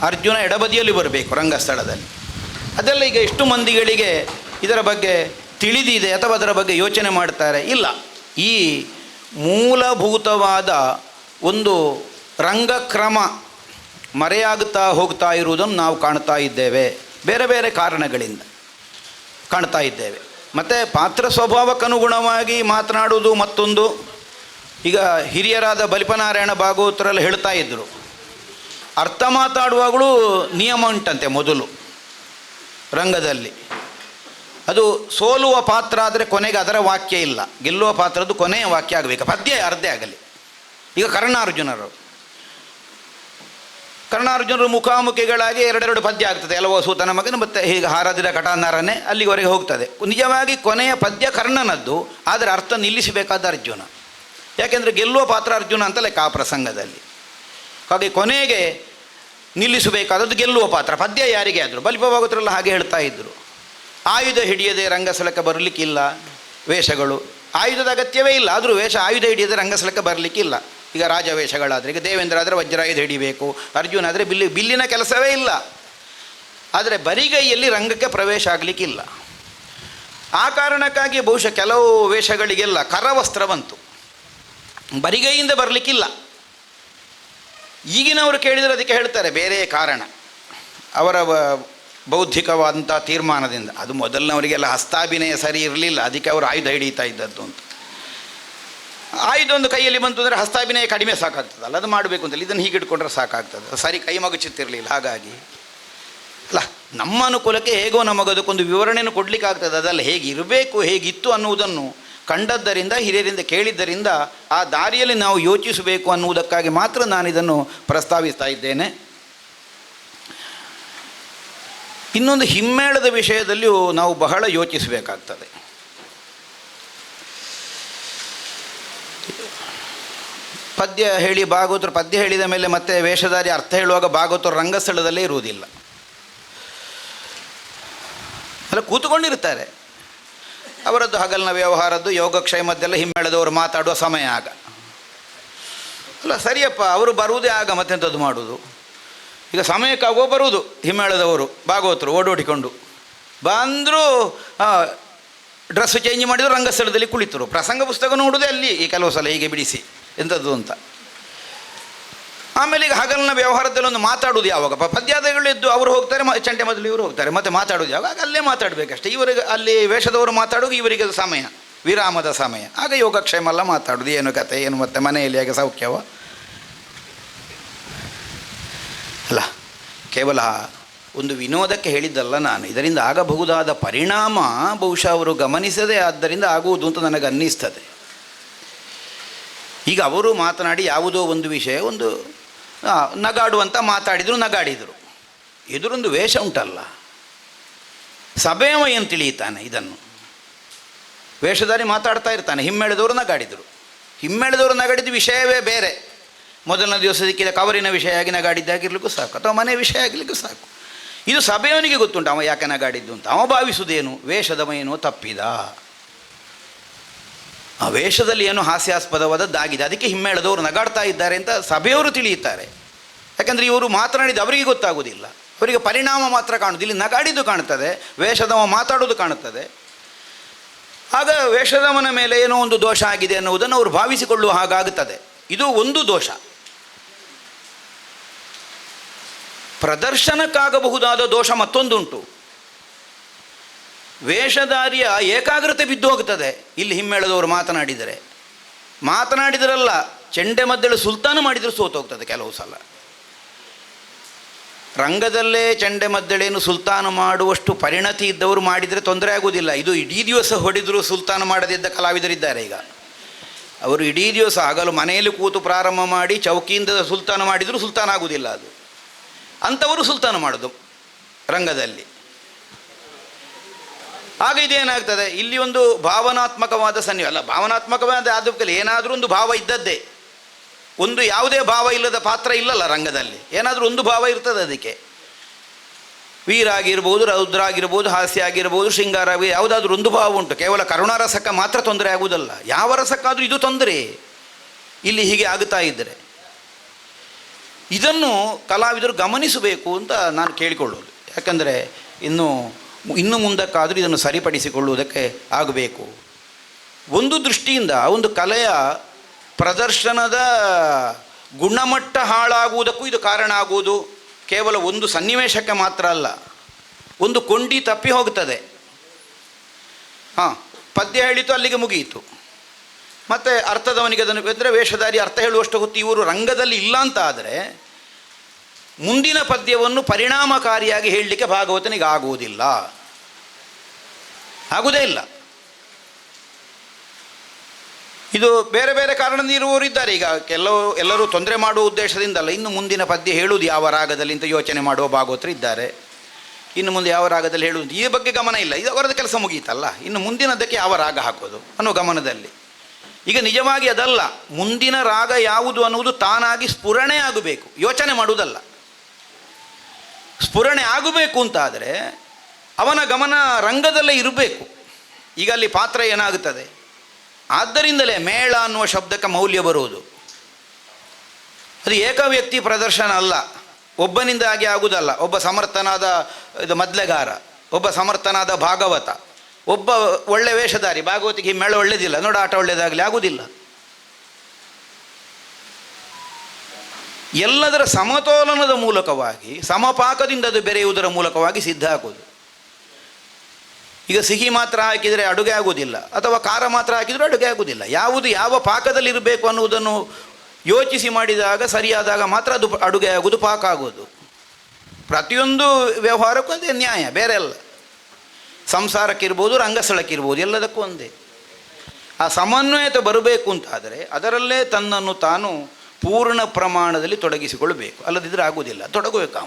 ಅರ್ಜುನ ಎಡಬದಿಯಲ್ಲಿ ಬರಬೇಕು ರಂಗಸ್ಥಳದಲ್ಲಿ. ಅದೆಲ್ಲ ಈಗ ಎಷ್ಟು ಮಂದಿಗಳಿಗೆ ಇದರ ಬಗ್ಗೆ ತಿಳಿದಿದೆ ಅಥವಾ ಅದರ ಬಗ್ಗೆ ಯೋಚನೆ ಮಾಡ್ತಾರೆ? ಇಲ್ಲ. ಈ ಮೂಲಭೂತವಾದ ಒಂದು ರಂಗಕ್ರಮ ಮರೆಯಾಗುತ್ತಾ ಹೋಗ್ತಾ ಇರುವುದನ್ನು ನಾವು ಕಾಣ್ತಾ ಇದ್ದೇವೆ. ಬೇರೆ ಬೇರೆ ಕಾರಣಗಳಿಂದ ಕಾಣ್ತಾ ಇದ್ದೇವೆ. ಮತ್ತು ಪಾತ್ರ ಸ್ವಭಾವಕ್ಕನುಗುಣವಾಗಿ ಮಾತನಾಡುವುದು ಮತ್ತೊಂದು. ಈಗ ಹಿರಿಯರಾದ ಬಲಿಪನಾರಾಯಣ ಭಾಗವತರೆಲ್ಲ ಹೇಳ್ತಾ ಇದ್ದರು ಅರ್ಥ ಮಾತಾಡುವಾಗಲೂ ನಿಯಮ ಉಂಟಂತೆ ಮೊದಲು ರಂಗದಲ್ಲಿ. ಅದು ಸೋಲುವ ಪಾತ್ರ ಆದರೆ ಕೊನೆಗೆ ಅದರ ವಾಕ್ಯ ಇಲ್ಲ. ಗೆಲ್ಲುವ ಪಾತ್ರದ್ದು ಕೊನೆಯ ವಾಕ್ಯ ಆಗಬೇಕು. ಪದ್ಯ ಅರ್ಧೇ ಆಗಲಿ. ಈಗ ಕರ್ಣಾರ್ಜುನರು. ಕರ್ಣಾರ್ಜುನರು ಮುಖಾಮುಖಿಗಳಾಗಿ ಎರಡೆರಡು ಪದ್ಯ ಆಗ್ತದೆ. ಎಲ್ಲವೋ ಸೂತನ ಮಗನ ಮತ್ತೆ ಹೀಗೆ ಹಾರದಿರ ಕಟಾನಾರನೇ ಅಲ್ಲಿವರೆಗೆ ಹೋಗ್ತದೆ. ನಿಜವಾಗಿ ಕೊನೆಯ ಪದ್ಯ ಕರ್ಣನದ್ದು, ಆದರೆ ಅರ್ಥ ನಿಲ್ಲಿಸಬೇಕಾದ ಅರ್ಜುನ. ಯಾಕೆಂದರೆ ಗೆಲ್ಲುವ ಪಾತ್ರ ಅರ್ಜುನ ಅಂತ ಲೆಕ್ಕ ಆ ಪ್ರಸಂಗದಲ್ಲಿ. ಹಾಗೆ ಕೊನೆಗೆ ನಿಲ್ಲಿಸಬೇಕಾದದ್ದು ಗೆಲ್ಲುವ ಪಾತ್ರ. ಪದ್ಯ ಯಾರಿಗೆ ಆದರು. ಬಲಿಪಭಾಗತರೆಲ್ಲ ಹಾಗೆ ಹೇಳ್ತಾ ಇದ್ದರು ಆಯುಧ ಹಿಡಿಯದೆ ರಂಗಸ್ಥಳಕ್ಕೆ ಬರಲಿಕ್ಕಿಲ್ಲ ವೇಷಗಳು. ಆಯುಧದ ಅಗತ್ಯವೇ ಇಲ್ಲ, ಆದರೂ ವೇಷ ಆಯುಧ ಹಿಡಿಯದೆ ರಂಗಸ್ಥಳಕ್ಕೆ ಬರಲಿಕ್ಕಿಲ್ಲ. ಈಗ ರಾಜವೇಷಗಳಾದರೆ ಈಗ ದೇವೇಂದ್ರ ಆದರೆ ವಜ್ರಾಯುಧ ಹಿಡಿಬೇಕು, ಅರ್ಜುನ ಆದರೆ ಬಿಲ್ಲಿ, ಬಿಲ್ಲಿನ ಕೆಲಸವೇ ಇಲ್ಲ. ಆದರೆ ಬರಿಗೈಯಲ್ಲಿ ರಂಗಕ್ಕೆ ಪ್ರವೇಶ ಆಗಲಿಕ್ಕಿಲ್ಲ. ಆ ಕಾರಣಕ್ಕಾಗಿ ಬಹುಶಃ ಕೆಲವು ವೇಷಗಳಿಗೆಲ್ಲ ಕರವಸ್ತ್ರ ಬಂತು. ಬರಿಗೈಯಿಂದ ಬರಲಿಕ್ಕಿಲ್ಲ. ಈಗಿನವರು ಕೇಳಿದರೆ ಅದಕ್ಕೆ ಹೇಳ್ತಾರೆ, ಬೇರೆ ಕಾರಣ. ಅವರ ಬೌದ್ಧಿಕವಾದಂಥ ತೀರ್ಮಾನದಿಂದ. ಅದು ಮೊದಲಿನವರಿಗೆಲ್ಲ ಹಸ್ತಾಭಿನಯ ಸರಿ ಇರಲಿಲ್ಲ. ಅದಕ್ಕೆ ಅವರು ಆಯುಧ ಹಿಡಿತಾ ಇದ್ದದ್ದು ಅಂತ. ಆಯುಧೊಂದು ಕೈಯಲ್ಲಿ ಬಂತು ಅಂದರೆ ಹಸ್ತಾಭಿನಯ ಕಡಿಮೆ ಸಾಕಾಗ್ತದಲ್ಲ ಅದು ಮಾಡಬೇಕು ಅಂತಲ್ಲ ಇದನ್ನು ಹೀಗೆ ಇಟ್ಕೊಂಡ್ರೆ ಸಾಕಾಗ್ತದೆ. ಸರಿ, ಕೈ ಮಗುಚುತ್ತಿರಲಿಲ್ಲ. ಹಾಗಾಗಿ. ಅಲ್ಲ, ನಮ್ಮ ಅನುಕೂಲಕ್ಕೆ ಹೇಗೋ ನಮಗದಕ್ಕೊಂದು ವಿವರಣೆಯನ್ನು ಕೊಡಲಿಕ್ಕೆ ಆಗ್ತದೆ ಅದಲ್ಲ, ಹೇಗಿರಬೇಕು, ಹೇಗಿತ್ತು ಅನ್ನುವುದನ್ನು ಕಂಡದ್ದರಿಂದ, ಹಿರಿಯರಿಂದ ಕೇಳಿದ್ದರಿಂದ ಆ ದಾರಿಯಲ್ಲಿ ನಾವು ಯೋಚಿಸಬೇಕು ಅನ್ನುವುದಕ್ಕಾಗಿ ಮಾತ್ರ ನಾನು ಇದನ್ನು ಪ್ರಸ್ತಾವಿಸ್ತಾ ಇದ್ದೇನೆ. ಇನ್ನೊಂದು ಹಿಮ್ಮೇಳದ ವಿಷಯದಲ್ಲಿಯೂ ನಾವು ಬಹಳ ಯೋಚಿಸಬೇಕಾಗ್ತದೆ. ಪದ್ಯ ಹೇಳಿ ಭಾಗವತರು ಪದ್ಯ ಹೇಳಿದ ಮೇಲೆ ಮತ್ತೆ ವೇಷಧಾರಿ ಅರ್ಥ ಹೇಳುವಾಗ ಭಾಗವತರು ರಂಗಸ್ಥಳದಲ್ಲೇ ಇರುವುದಿಲ್ಲ. ಅಲ್ಲ ಕೂತುಕೊಂಡಿರ್ತಾರೆ ಅವರದ್ದು ಹಗಲಿನ ವ್ಯವಹಾರದ್ದು, ಯೋಗಕ್ಷೇಮದ್ದೆಲ್ಲ ಹಿಮ್ಮೇಳದವರು ಮಾತಾಡುವ ಸಮಯ ಆಗ. ಅಲ್ಲ, ಸರಿಯಪ್ಪ, ಅವರು ಬರುವುದೇ ಆಗ ಮತ್ತೆಂಥದ್ದು ಮಾಡುವುದು? ಈಗ ಸಮಯಕ್ಕಾಗೋ ಬರುವುದು. ಹಿಮ್ಮೇಳದವರು ಭಾಗವತರು ಓಡೋಡಿಕೊಂಡು. ಬಂದರೂ ಡ್ರೆಸ್ ಚೇಂಜ್ ಮಾಡಿದ್ರು, ರಂಗಸ್ಥಳದಲ್ಲಿ ಕುಳಿತರು. ಪ್ರಸಂಗ ಪುಸ್ತಕ ನೋಡುವುದೇ ಅಲ್ಲಿ, ಈ ಕೆಲವು ಸಲ ಹೀಗೆ ಬಿಡಿಸಿ, ಎಂಥದ್ದು ಅಂತ. ಆಮೇಲೆ ಈಗ ಹಗಲಿನ ವ್ಯವಹಾರದಲ್ಲಿ ಒಂದು ಮಾತಾಡೋದು ಯಾವಾಗ? ಪ- ಇದ್ದು ಅವರು ಹೋಗ್ತಾರೆ ಚಂಟೆ ಮೊದಲು ಇವರು ಹೋಗ್ತಾರೆ. ಮತ್ತೆ ಮಾತಾಡೋದು ಯಾವಾಗ? ಅಲ್ಲೇ ಮಾತಾಡಬೇಕಷ್ಟೇ. ಇವರಿಗೆ, ಅಲ್ಲಿ ವೇಷದವರು ಮಾತಾಡೋದು ಇವರಿಗೆ ಸಮಯ, ವಿರಾಮದ ಸಮಯ. ಆಗ ಯೋಗಕ್ಷೇಮ ಎಲ್ಲ ಮಾತಾಡೋದು ಏನು ಕತೆ, ಏನು ಮತ್ತೆ, ಮನೆಯಲ್ಲಿ ಹೇಗೆ ಸೌಖ್ಯವ. ಅಲ್ಲ ಕೇವಲ ಒಂದು ವಿನೋದಕ್ಕೆ ಹೇಳಿದ್ದಲ್ಲ ನಾನು. ಇದರಿಂದ ಆಗಬಹುದಾದ ಪರಿಣಾಮ ಬಹುಶಃ ಅವರು ಗಮನಿಸದೇ ಆದ್ದರಿಂದ ಆಗುವುದು ಅಂತ ನನಗೆ ಅನ್ನಿಸ್ತದೆ ಈಗ ಅವರು ಮಾತನಾಡಿ ಯಾವುದೋ ಒಂದು ವಿಷಯ, ಒಂದು ನಗಾಡುವಂತ ಮಾತಾಡಿದರು, ನಗಾಡಿದರು. ಎದುರೊಂದು ವೇಷ ಉಂಟಲ್ಲ. ಸಭೆಯವ ಏನು ತಿಳಿಯುತ್ತಾನೆ ಇದನ್ನು. ವೇಷಧಾರಿ ಮಾತಾಡ್ತಾ ಇರ್ತಾನೆ, ಹಿಮ್ಮೆಳೆದವರು ನಗಾಡಿದರು. ಹಿಮ್ಮೆಳೆದವರು ನಗಾಡಿದ ವಿಷಯವೇ ಬೇರೆ. ಮೊದಲನೇ ದಿವಸ ಸಿಕ್ಕಿದ ಕವರಿನ ವಿಷಯ ಆಗಿ ನಗಾಡಿದ್ದಾಗಿರ್ಲಿಕ್ಕೂ ಸಾಕು, ಅಥವಾ ಮನೆ ವಿಷಯ ಆಗಲಿಕ್ಕೂ ಸಾಕು. ಇದು ಸಭೆಯವನಿಗೆ ಗೊತ್ತುಂಟು, ಅವ ಯಾಕೆ ನಗಾಡಿದ್ದು ಅಂತ. ಅವ ಭಾವಿಸುವುದೇನು? ವೇಷದವ ಏನೋ ತಪ್ಪಿದ. ಆ ವೇಷದಲ್ಲಿ ಏನು ಹಾಸ್ಯಾಸ್ಪದವಾದದ್ದಾಗಿದೆ. ಅದಕ್ಕೆ ಹಿಮ್ಮೇಳದವರು ನಗಾಡ್ತಾ ಇದ್ದಾರೆ ಅಂತ ಸಭೆಯವರು ತಿಳಿಯುತ್ತಾರೆ. ಯಾಕಂದರೆ ಇವರು ಮಾತನಾಡಿದ ಅವರಿಗೆ ಗೊತ್ತಾಗುವುದಿಲ್ಲ. ಅವರಿಗೆ ಪರಿಣಾಮ ಮಾತ್ರ ಕಾಣುವುದು. ಇಲ್ಲಿ ನಗಾಡಿದ್ದು ಕಾಣುತ್ತದೆ ವೇಷದವ ಮಾತಾಡೋದು ಕಾಣುತ್ತದೆ ಆಗ ವೇಷದವನ ಮೇಲೆ ಏನೋ ಒಂದು ದೋಷ ಆಗಿದೆ ಅನ್ನುವುದನ್ನು ಅವರು ಭಾವಿಸಿಕೊಳ್ಳುವ ಹಾಗಾಗುತ್ತದೆ ಇದು ಒಂದು ದೋಷ. ಪ್ರದರ್ಶನಕ್ಕಾಗಬಹುದಾದ ದೋಷ ಮತ್ತೊಂದುಂಟು. ವೇಷಧಾರಿಯ ಏಕಾಗ್ರತೆ ಬಿದ್ದು ಹೋಗುತ್ತದೆ ಇಲ್ಲಿ ಹಿಮ್ಮೇಳದವರು ಮಾತನಾಡಿದರೆ. ಮಾತನಾಡಿದರಲ್ಲ, ಚೆಂಡೆ ಮದ್ದಳು ಸುಲ್ತಾನ ಮಾಡಿದರೂ ಸೋತೋಗ್ತದೆ ಕೆಲವು ಸಲ. ರಂಗದಲ್ಲೇ ಚೆಂಡೆ ಮದ್ದಳೇನು ಸುಲ್ತಾನ ಮಾಡುವಷ್ಟು ಪರಿಣತಿ ಇದ್ದವರು ಮಾಡಿದರೆ ತೊಂದರೆ ಆಗುವುದಿಲ್ಲ. ಇದು ಇಡೀ ದಿವಸ ಹೊಡೆದರೂ ಸುಲ್ತಾನ ಮಾಡದಿದ್ದ ಕಲಾವಿದರಿದ್ದಾರೆ ಈಗ. ಅವರು ಇಡೀ ದಿವಸ ಆಗಲು ಮನೆಯಲ್ಲಿ ಕೂತು ಪ್ರಾರಂಭ ಮಾಡಿ ಚೌಕಿಯಿಂದ ಸುಲ್ತಾನ ಮಾಡಿದರೂ ಸುಲ್ತಾನ ಆಗುವುದಿಲ್ಲ ಅದು. ಅಂಥವರು ಸುಲ್ತಾನ ಮಾಡೋದು ರಂಗದಲ್ಲಿ. ಆಗ ಇದೇನಾಗ್ತದೆ? ಇಲ್ಲಿ ಒಂದು ಭಾವನಾತ್ಮಕವಾದ ಸನ್ನಿವೇಶ, ಅಲ್ಲ ಭಾವನಾತ್ಮಕವಾದ ಆದಕ್ಕಲ್ಲಿ ಏನಾದರೂ ಒಂದು ಭಾವ ಇದ್ದದ್ದೇ. ಒಂದು ಯಾವುದೇ ಭಾವ ಇಲ್ಲದ ಪಾತ್ರ ಇಲ್ಲಲ್ಲ ರಂಗದಲ್ಲಿ. ಏನಾದರೂ ಒಂದು ಭಾವ ಇರ್ತದೆ ಅದಕ್ಕೆ. ವೀರ ಆಗಿರ್ಬೋದು, ರೌದ್ರ ಆಗಿರ್ಬೋದು, ಹಾಸ್ಯ ಆಗಿರ್ಬೋದು, ಶೃಂಗಾರ ಯಾವುದಾದ್ರೂ ಒಂದು ಭಾವ ಉಂಟು. ಕೇವಲ ಕರುಣಾರಸಕ್ಕೆ ಮಾತ್ರ ತೊಂದರೆ ಆಗುವುದಲ್ಲ. ಯಾವ ರಸಕ್ಕಾದರೂ ಇದು ತೊಂದರೆ. ಇಲ್ಲಿ ಹೀಗೆ ಆಗುತ್ತಾ ಇದ್ದರೆ ಇದನ್ನು ಕಲಾವಿದರು ಗಮನಿಸಬೇಕು ಅಂತ ನಾನು ಕೇಳಿಕೊಳ್ಳೋದು. ಯಾಕಂದರೆ ಇನ್ನು ಇನ್ನು ಮುಂದಕ್ಕಾದರೂ ಇದನ್ನು ಸರಿಪಡಿಸಿಕೊಳ್ಳುವುದಕ್ಕೆ ಆಗಬೇಕು. ಒಂದು ದೃಷ್ಟಿಯಿಂದ ಒಂದು ಕಲೆಯ ಪ್ರದರ್ಶನದ ಗುಣಮಟ್ಟ ಹಾಳಾಗುವುದಕ್ಕೂ ಇದು ಕಾರಣ ಆಗುವುದು. ಕೇವಲ ಒಂದು ಸನ್ನಿವೇಶಕ್ಕೆ ಮಾತ್ರ ಅಲ್ಲ, ಒಂದು ಕೊಂಡಿ ತಪ್ಪಿ ಹೋಗ್ತದೆ. ಹಾಂ, ಪದ್ಯ ಹೇಳಿತು, ಅಲ್ಲಿಗೆ ಮುಗಿಯಿತು. ಮತ್ತು ಅರ್ಥದವನಿಗೆ ಅದನ್ನು ಬಿದ್ದರೆ ವೇಷಧಾರಿ ಅರ್ಥ ಹೇಳುವಷ್ಟು ಹೊತ್ತು ಇವರು ರಂಗದಲ್ಲಿ ಇಲ್ಲ ಅಂತ ಆದರೆ ಮುಂದಿನ ಪದ್ಯವನ್ನು ಪರಿಣಾಮಕಾರಿಯಾಗಿ ಹೇಳಲಿಕ್ಕೆ ಭಾಗವತನಿಗೆ ಆಗುವುದಿಲ್ಲ. ಆಗುವುದೇ ಇಲ್ಲ. ಇದು ಬೇರೆ ಬೇರೆ ಕಾರಣದಿಂದ ಇರುವವರು ಇದ್ದಾರೆ. ಈಗ ಕೆಲವು, ಎಲ್ಲರೂ ತೊಂದರೆ ಮಾಡುವ ಉದ್ದೇಶದಿಂದಲ್ಲ, ಇನ್ನು ಮುಂದಿನ ಪದ್ಯ ಹೇಳುವುದು ಯಾವ ರಾಗದಲ್ಲಿ ಅಂತ ಯೋಚನೆ ಮಾಡುವ ಭಾಗವತರು ಇದ್ದಾರೆ. ಇನ್ನು ಮುಂದೆ ಯಾವ ರಾಗದಲ್ಲಿ ಹೇಳುವುದು ಈ ಬಗ್ಗೆ ಗಮನ ಇಲ್ಲ. ಇದು ಅವರದ್ದು ಕೆಲಸ ಮುಗೀತಲ್ಲ ಇನ್ನು ಮುಂದಿನದಕ್ಕೆ ಯಾವ ರಾಗ ಹಾಕೋದು ಅನ್ನೋ ಗಮನದಲ್ಲಿ. ಈಗ ನಿಜವಾಗಿ ಅದಲ್ಲ. ಮುಂದಿನ ರಾಗ ಯಾವುದು ಅನ್ನುವುದು ತಾನಾಗಿ ಸ್ಫುರಣೆ ಆಗಬೇಕು ಯೋಚನೆ ಮಾಡುವುದಲ್ಲ. ಸ್ಫುರಣೆ ಆಗಬೇಕು ಅಂತಾದರೆ ಅವನ ಗಮನ ರಂಗದಲ್ಲೇ ಇರಬೇಕು. ಈಗ ಅಲ್ಲಿ ಪಾತ್ರ ಏನಾಗುತ್ತದೆ? ಆದ್ದರಿಂದಲೇ ಮೇಳ ಅನ್ನುವ ಶಬ್ದಕ್ಕೆ ಮೌಲ್ಯ ಬರುವುದು. ಅದು ಏಕ ವ್ಯಕ್ತಿ ಪ್ರದರ್ಶನ ಅಲ್ಲ. ಒಬ್ಬನಿಂದಾಗಿ ಆಗುವುದಲ್ಲ. ಒಬ್ಬ ಸಮರ್ಥನಾದ ಇದು ಮದ್ಲೆಗಾರ, ಒಬ್ಬ ಸಮರ್ಥನಾದ ಭಾಗವತ, ಒಬ್ಬ ಒಳ್ಳೆ ವೇಷಧಾರಿ. ಭಾಗವತಿಗೆ ಮೇಳ ಒಳ್ಳೆಯದಿಲ್ಲ ನೋಡ, ಆಟ ಒಳ್ಳೆಯದಾಗಲಿ ಆಗುವುದಿಲ್ಲ. ಎಲ್ಲದರ ಸಮತೋಲನದ ಮೂಲಕವಾಗಿ, ಸಮಪಾಕದಿಂದ ಅದು ಬೆರೆಯುವುದರ ಮೂಲಕವಾಗಿ ಸಿದ್ಧ ಆಗೋದು. ಈಗ ಸಿಹಿ ಮಾತ್ರ ಹಾಕಿದರೆ ಅಡುಗೆ ಆಗುವುದಿಲ್ಲ ಅಥವಾ ಖಾರ ಮಾತ್ರ ಹಾಕಿದರೆ ಅಡುಗೆ ಆಗುವುದಿಲ್ಲ ಯಾವುದು ಯಾವ ಪಾಕದಲ್ಲಿರಬೇಕು ಅನ್ನುವುದನ್ನು ಯೋಚಿಸಿ ಮಾಡಿದಾಗ, ಸರಿಯಾದಾಗ ಮಾತ್ರ ಅದು ಅಡುಗೆ ಆಗುವುದು ಪಾಕ ಆಗೋದು. ಪ್ರತಿಯೊಂದು ವ್ಯವಹಾರಕ್ಕೂ ಅದೇ ನ್ಯಾಯ, ಬೇರೆ ಅಲ್ಲ. ಸಂಸಾರಕ್ಕಿರ್ಬೋದು, ರಂಗಸ್ಥಳಕ್ಕಿರ್ಬೋದು, ಎಲ್ಲದಕ್ಕೂ ಒಂದೇ. ಆ ಸಮನ್ವಯತೆ ಬರಬೇಕು ಅಂತಾದರೆ ಅದರಲ್ಲೇ ತನ್ನನ್ನು ತಾನು ಪೂರ್ಣ ಪ್ರಮಾಣದಲ್ಲಿ ತೊಡಗಿಸಿಕೊಳ್ಳಬೇಕು. ಅಲ್ಲದಿದ್ದರೆ ಆಗೋದಿಲ್ಲ. ತೊಡಗಬೇಕು ಅವ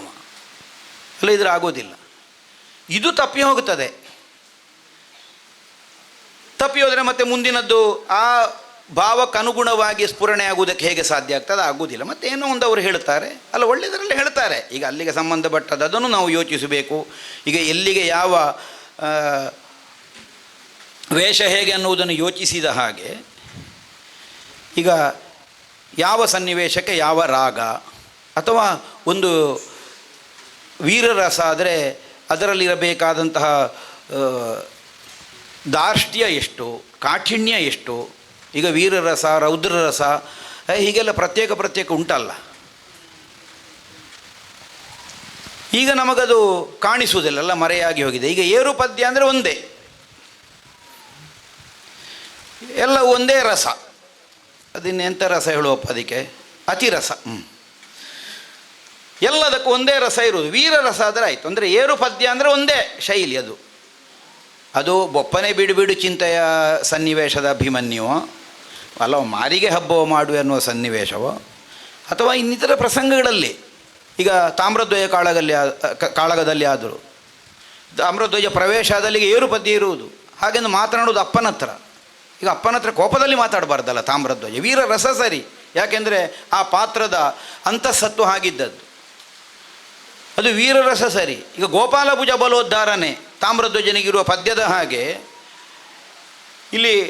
ಅಲ್ಲದಿದ್ದರೆ ಆಗೋದಿಲ್ಲ. ಇದು ತಪ್ಪಿ ಹೋಗುತ್ತದೆ. ತಪ್ಪಿ ಹೋದರೆ ಮತ್ತೆ ಮುಂದಿನದ್ದು ಆ ಭಾವಕ್ಕನುಗುಣವಾಗಿ ಸ್ಫುರಣೆ ಆಗುವುದಕ್ಕೆ ಹೇಗೆ ಸಾಧ್ಯ ಆಗ್ತದೆ? ಆಗುವುದಿಲ್ಲ. ಮತ್ತೆ ಏನೋ ಒಂದು ಅವರು ಹೇಳ್ತಾರೆ. ಅಲ್ಲ ಒಳ್ಳೆಯದರಲ್ಲಿ ಹೇಳ್ತಾರೆ. ಈಗ ಅಲ್ಲಿಗೆ ಸಂಬಂಧಪಟ್ಟದ್ದು ಅದನ್ನು ನಾವು ಯೋಚಿಸಬೇಕು. ಈಗ ಎಲ್ಲಿಗೆ ಯಾವ ವೇಷ ಹೇಗೆ ಅನ್ನುವುದನ್ನು ಯೋಚಿಸಿದ ಹಾಗೆ ಈಗ ಯಾವ ಸನ್ನಿವೇಶಕ್ಕೆ ಯಾವ ರಾಗ ಅಥವಾ ಒಂದು ವೀರರಸ ಆದರೆ ಅದರಲ್ಲಿರಬೇಕಾದಂತಹ ದಾರ್ಷ್ಟ್ಯ ಎಷ್ಟು, ಕಾಠಿಣ್ಯ ಎಷ್ಟು, ಈಗ ವೀರರಸ, ರೌದ್ರರಸ ಹೀಗೆಲ್ಲ ಪ್ರತ್ಯೇಕ ಪ್ರತ್ಯೇಕ ಉಂಟಲ್ಲ. ಈಗ ನಮಗದು ಕಾಣಿಸುವುದಿಲ್ಲ ಎಲ್ಲ ಮರೆಯಾಗಿ ಹೋಗಿದೆ. ಈಗ ಏರು ಪದ್ಯ ಅಂದರೆ ಒಂದೇ. ಎಲ್ಲ ಒಂದೇ ರಸ. ಅದನ್ನೆಂಥ ರಸ ಹೇಳುವಪ್ಪ ಅದಕ್ಕೆ? ಅತಿರಸ ಹ್ಞೂ ಎಲ್ಲದಕ್ಕೂ ಒಂದೇ ರಸ ಇರುವುದು. ವೀರರಸ ಆದರೆ ಆಯಿತು. ಅಂದರೆ ಏರು ಪದ್ಯ ಅಂದರೆ ಒಂದೇ ಶೈಲಿ ಅದು. ಅದು ಬೊಪ್ಪನೆ ಬಿಡು ಬಿಡು ಚಿಂತೆಯ ಸನ್ನಿವೇಶದ ಅಭಿಮನ್ಯುವೋ ಅಲ್ಲ ಮಾರಿಗೆ ಹಬ್ಬವ ಮಾಡುವೆ ಅನ್ನುವ ಸನ್ನಿವೇಶವೋ. ಅಥವಾ ಇನ್ನಿತರ ಪ್ರಸಂಗಗಳಲ್ಲಿ. ಈಗ ತಾಮ್ರಧ್ವಜ ಕಾಳಗಲ್ಲಿ ಕಾಳಗದಲ್ಲಿ ಆದರೂ. ತಾಮ್ರಧ್ವಜ ಪ್ರವೇಶ ಆದಲ್ಲಿಗೆ ಏರು ಪದ್ಯ ಇರುವುದು. ಹಾಗೆಂದು ಮಾತನಾಡುವುದು ಅಪ್ಪನ ಹತ್ರ ಈಗ ಅಪ್ಪನ ಹತ್ರ ಕೋಪದಲ್ಲಿ ಮಾತಾಡಬಾರ್ದಲ್ಲ, ತಾಮ್ರಧ್ವಜ. ವೀರ ರಸ ಸರಿ. ಯಾಕೆಂದರೆ ಆ ಪಾತ್ರದ ಅಂತಃಸತ್ವ ಆಗಿದ್ದದ್ದು ಅದು ವೀರರಸ ಸರಿ. ಈಗ ಗೋಪಾಲಭುಜ ಬಲೋದ್ಧಾರನೆ ತಾಮ್ರಧ್ವಜನಿಗಿರುವ ಪದ್ಯದ ಹಾಗೆ ಇಲ್ಲಿ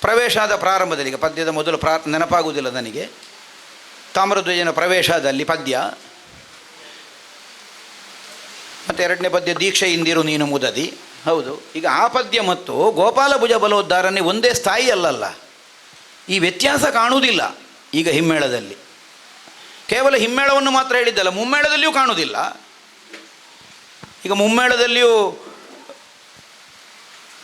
ಪ್ರವೇಶದ ಪ್ರಾರಂಭದಲ್ಲಿ, ಈಗ ಪದ್ಯದ ಮೊದಲು ಪ್ರಾ, ನೆನಪಾಗುವುದಿಲ್ಲ ನನಗೆ. ತಾಮ್ರಧ್ವಜನ ಪ್ರವೇಶದಲ್ಲಿ ಪದ್ಯ. ಮತ್ತು ಎರಡನೇ ಪದ್ಯ, ದೀಕ್ಷೆ ಇಂದಿರು ನೀನು ಮುದದಿ. ಹೌದು. ಈಗ ಆಪದ್ಯ ಮತ್ತು ಗೋಪಾಲ ಭುಜ ಬಲೋದ್ಧಾರನೆ ಒಂದೇ ಸ್ಥಾಯಿ ಅಲ್ಲಲ್ಲ. ಈ ವ್ಯತ್ಯಾಸ ಕಾಣುವುದಿಲ್ಲ ಈಗ ಹಿಮ್ಮೇಳದಲ್ಲಿ. ಕೇವಲ ಹಿಮ್ಮೇಳವನ್ನು ಮಾತ್ರ ಹೇಳಿದ್ದಲ್ಲ, ಮುಮ್ಮೇಳದಲ್ಲಿಯೂ ಕಾಣುವುದಿಲ್ಲ. ಈಗ ಮುಮ್ಮೇಳದಲ್ಲಿಯೂ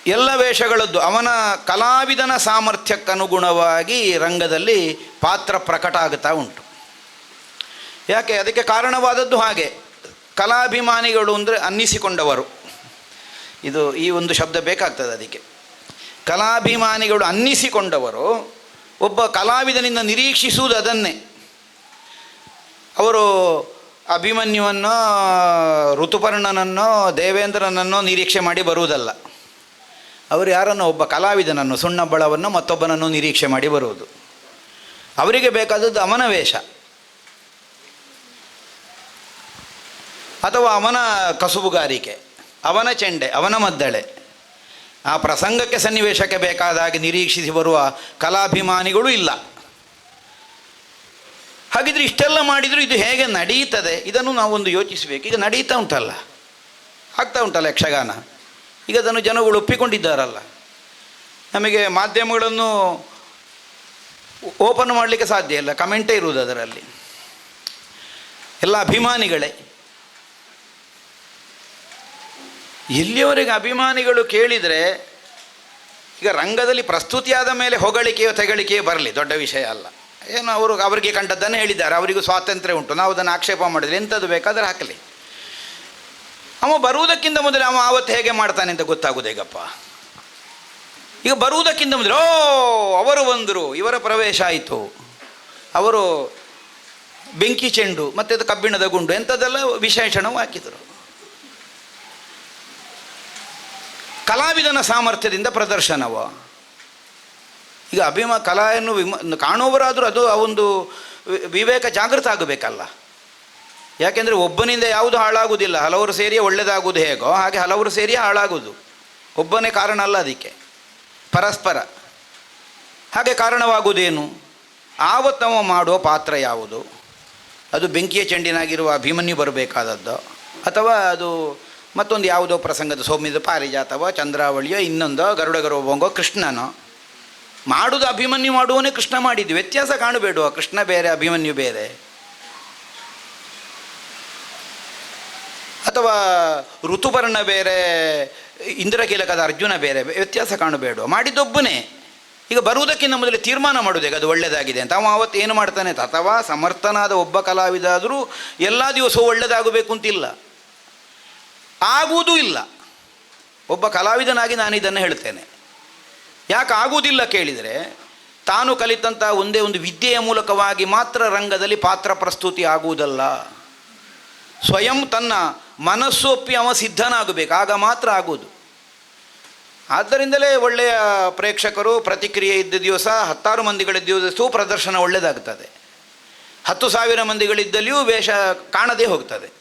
ಎಲ್ಲ ವೇಷಗಳದ್ದು, ಅವನ ಕಲಾವಿದನ ಸಾಮರ್ಥ್ಯಕ್ಕನುಗುಣವಾಗಿ ರಂಗದಲ್ಲಿ ಪಾತ್ರ ಪ್ರಕಟ ಆಗುತ್ತಾ ಉಂಟು. ಯಾಕೆ? ಅದಕ್ಕೆ ಕಾರಣವಾದದ್ದು ಹಾಗೆ. ಕಲಾಭಿಮಾನಿಗಳು ಅಂದರೆ ಅನ್ನಿಸಿಕೊಂಡವರು. ಇದು ಈ ಒಂದು ಶಬ್ದ ಬೇಕಾಗ್ತದೆ ಅದಕ್ಕೆ. ಕಲಾಭಿಮಾನಿಗಳು ಅನ್ನಿಸಿಕೊಂಡವರು ಒಬ್ಬ ಕಲಾವಿದನಿಂದ ನಿರೀಕ್ಷಿಸುವುದು ಅದನ್ನೇ. ಅವರು ಅಭಿಮನ್ಯುವನ್ನು, ಋತುಪರ್ಣನನ್ನೋ, ದೇವೇಂದ್ರನನ್ನೋ ನಿರೀಕ್ಷೆ ಮಾಡಿ ಬರುವುದಲ್ಲ. ಅವರು ಯಾರನ್ನು, ಒಬ್ಬ ಕಲಾವಿದನನ್ನು ಸುಣ್ಣಬ್ಬಳವನ್ನು ಮತ್ತೊಬ್ಬನನ್ನು ನಿರೀಕ್ಷೆ ಮಾಡಿ ಬರುವುದು. ಅವರಿಗೆ ಬೇಕಾದದ್ದು ಅವನ ವೇಷ ಅಥವಾ ಅವನ ಕಸುಬುಗಾರಿಕೆ. ಅವನ ಚೆಂಡೆ, ಅವನ ಮದ್ದಳೆ. ಆ ಪ್ರಸಂಗಕ್ಕೆ ಸನ್ನಿವೇಶಕ್ಕೆ ಬೇಕಾದ ಹಾಗೆ ನಿರೀಕ್ಷಿಸಿ ಬರುವ ಕಲಾಭಿಮಾನಿಗಳು ಇಲ್ಲ. ಹಾಗಿದ್ರೆ ಇಷ್ಟೆಲ್ಲ ಮಾಡಿದರೂ ಇದು ಹೇಗೆ ನಡೀತದೆ? ಇದನ್ನು ನಾವೊಂದು ಯೋಚಿಸಬೇಕು. ಈಗ ನಡೀತಾ ಉಂಟಲ್ಲ. ಆಗ್ತಾ ಉಂಟಲ್ಲ ಯಕ್ಷಗಾನ. ಈಗ ಅದನ್ನು ಜನಗಳು ಒಪ್ಪಿಕೊಂಡಿದ್ದಾರಲ್ಲ. ನಮಗೆ ಮಾಧ್ಯಮಗಳನ್ನು ಓಪನ್ ಮಾಡಲಿಕ್ಕೆ ಸಾಧ್ಯ ಇಲ್ಲ. ಕಮೆಂಟೇ ಇರುವುದು ಅದರಲ್ಲಿ. ಎಲ್ಲ ಅಭಿಮಾನಿಗಳೇ. ಎಲ್ಲಿಯವರೆಗೆ ಅಭಿಮಾನಿಗಳು ಕೇಳಿದರೆ, ಈಗ ರಂಗದಲ್ಲಿ ಪ್ರಸ್ತುತಿಯಾದ ಮೇಲೆ ಹೊಗಳಿಕೆಯೋ ತೆಗಳಿಕೆಯೋ ಬರಲಿ, ದೊಡ್ಡ ವಿಷಯ ಅಲ್ಲ. ಏನು ಅವರು ಅವರಿಗೆ ಕಂಡದ್ದನ್ನು ಹೇಳಿದ್ದಾರೆ, ಅವರಿಗೂ ಸ್ವಾತಂತ್ರ್ಯ ಉಂಟು, ನಾವು ಅದನ್ನು ಆಕ್ಷೇಪ ಮಾಡಿದ್ರೆ ಎಂಥದ್ದು ಬೇಕಾದರೆ ಹಾಕಲಿ. ಅವ ಬರುವುದಕ್ಕಿಂತ ಮೊದಲು ಅವ ಆವತ್ತು ಹೇಗೆ ಮಾಡ್ತಾನೆ ಅಂತ ಗೊತ್ತಾಗುವುದೇಗಪ್ಪ ಈಗ ಬರುವುದಕ್ಕಿಂತ ಮೊದಲು, ಓ, ಅವರು ಬಂದರು, ಇವರ ಪ್ರವೇಶ ಆಯಿತು. ಅವರು ಬೆಂಕಿ ಚೆಂಡು, ಮತ್ತು ಅದು ಕಬ್ಬಿಣದ ಗುಂಡು, ಎಂಥದ್ದೆಲ್ಲ ವಿಶೇಷಣವು ಹಾಕಿದರು. ಕಲಾವಿದನ ಸಾಮರ್ಥ್ಯದಿಂದ ಪ್ರದರ್ಶನವ. ಈಗ ಅಭಿಮ ಕಲೆಯನ್ನು ವಿಮ, ಕಾಣುವವರಾದರೂ ಅದು ಆ ಒಂದು ವಿವೇಕ ಜಾಗೃತ ಆಗಬೇಕಲ್ಲ. ಯಾಕೆಂದರೆ ಒಬ್ಬನಿಂದ ಯಾವುದು ಹಾಳಾಗುವುದಿಲ್ಲ. ಹಲವರು ಸೇರಿ ಒಳ್ಳೆಯದಾಗುವುದು ಹೇಗೋ ಹಾಗೆ ಹಲವರು ಸೇರಿ ಹಾಳಾಗುವುದು. ಒಬ್ಬನೇ ಕಾರಣ ಅಲ್ಲ ಅದಕ್ಕೆ. ಪರಸ್ಪರ. ಹಾಗೆ ಕಾರಣವಾಗುವುದೇನು? ಆವತ್ತವ ಮಾಡುವ ಪಾತ್ರ ಯಾವುದು? ಅದು ಬೆಂಕಿಯ ಚೆಂಡಿನಾಗಿರುವ ಅಭಿಮನ್ಯು ಬರಬೇಕಾದದ್ದು ಅಥವಾ ಅದು ಮತ್ತೊಂದು ಯಾವುದೋ ಪ್ರಸಂಗದ ಸೌಮ್ಯದ ಪಾರಿಜಾತವೋ, ಚಂದ್ರಾವಳಿಯೋ, ಇನ್ನೊಂದೋ ಗರುಡ ಗರುವಂಗೋ ಕೃಷ್ಣನೋ. ಮಾಡುವುದು ಅಭಿಮನ್ಯು ಮಾಡುವನೇ ಕೃಷ್ಣ ಮಾಡಿದ್ದು. ವ್ಯತ್ಯಾಸ ಕಾಣಬೇಡುವ. ಕೃಷ್ಣ ಬೇರೆ, ಅಭಿಮನ್ಯು ಬೇರೆ. ಅಥವಾ ಋತುಪರ್ಣ ಬೇರೆ, ಇಂದ್ರಕೀಲಕದ ಅರ್ಜುನ ಬೇರೆ, ವ್ಯತ್ಯಾಸ ಕಾಣಬೇಡ ಮಾಡಿದ್ದೊಬ್ಬನೇ. ಈಗ ಬರುವುದಕ್ಕಿಂತ ಮೊದಲೇ ತೀರ್ಮಾನ ಮಾಡೋದು. ಅದು ಒಳ್ಳೆಯದಾಗಿದೆ ಅಂತ. ಅವ ಅವತ್ತು ಏನು ಮಾಡ್ತಾನೆ? ಅಥವಾ ಸಮರ್ಥನಾದ ಒಬ್ಬ ಕಲಾವಿದಾದರೂ ಎಲ್ಲ ದಿವಸವೂ ಒಳ್ಳೆಯದಾಗಬೇಕು ಅಂತಿಲ್ಲ. ಆಗುವುದೂ ಇಲ್ಲ. ಒಬ್ಬ ಕಲಾವಿದನಾಗಿ ನಾನು ಇದನ್ನು ಹೇಳ್ತೇನೆ. ಯಾಕೆ ಆಗುವುದಿಲ್ಲ ಕೇಳಿದರೆ, ತಾನು ಕಲಿತಂಥ ಒಂದೇ ಒಂದು ವಿದ್ಯೆಯ ಮೂಲಕವಾಗಿ ಮಾತ್ರ ರಂಗದಲ್ಲಿ ಪಾತ್ರ ಪ್ರಸ್ತುತಿ ಆಗುವುದಲ್ಲ. ಸ್ವಯಂ ತನ್ನ ಮನಸ್ಸೊಪ್ಪಿ ಅವ ಸಿದ್ಧನಾಗಬೇಕು, ಆಗ ಮಾತ್ರ ಆಗುವುದು. ಆದ್ದರಿಂದಲೇ ಒಳ್ಳೆಯ ಪ್ರೇಕ್ಷಕರು ಪ್ರತಿಕ್ರಿಯೆ ಇದ್ದ ದಿವಸ ಹತ್ತಾರು ಮಂದಿಗಳ ದಿವಸವೂ ಪ್ರದರ್ಶನ ಒಳ್ಳೆಯದಾಗ್ತದೆ. ಹತ್ತು ಸಾವಿರ ಮಂದಿಗಳಿದ್ದಲ್ಲಿಯೂ ವೇಷ ಕಾಣದೇ ಹೋಗ್ತದೆ.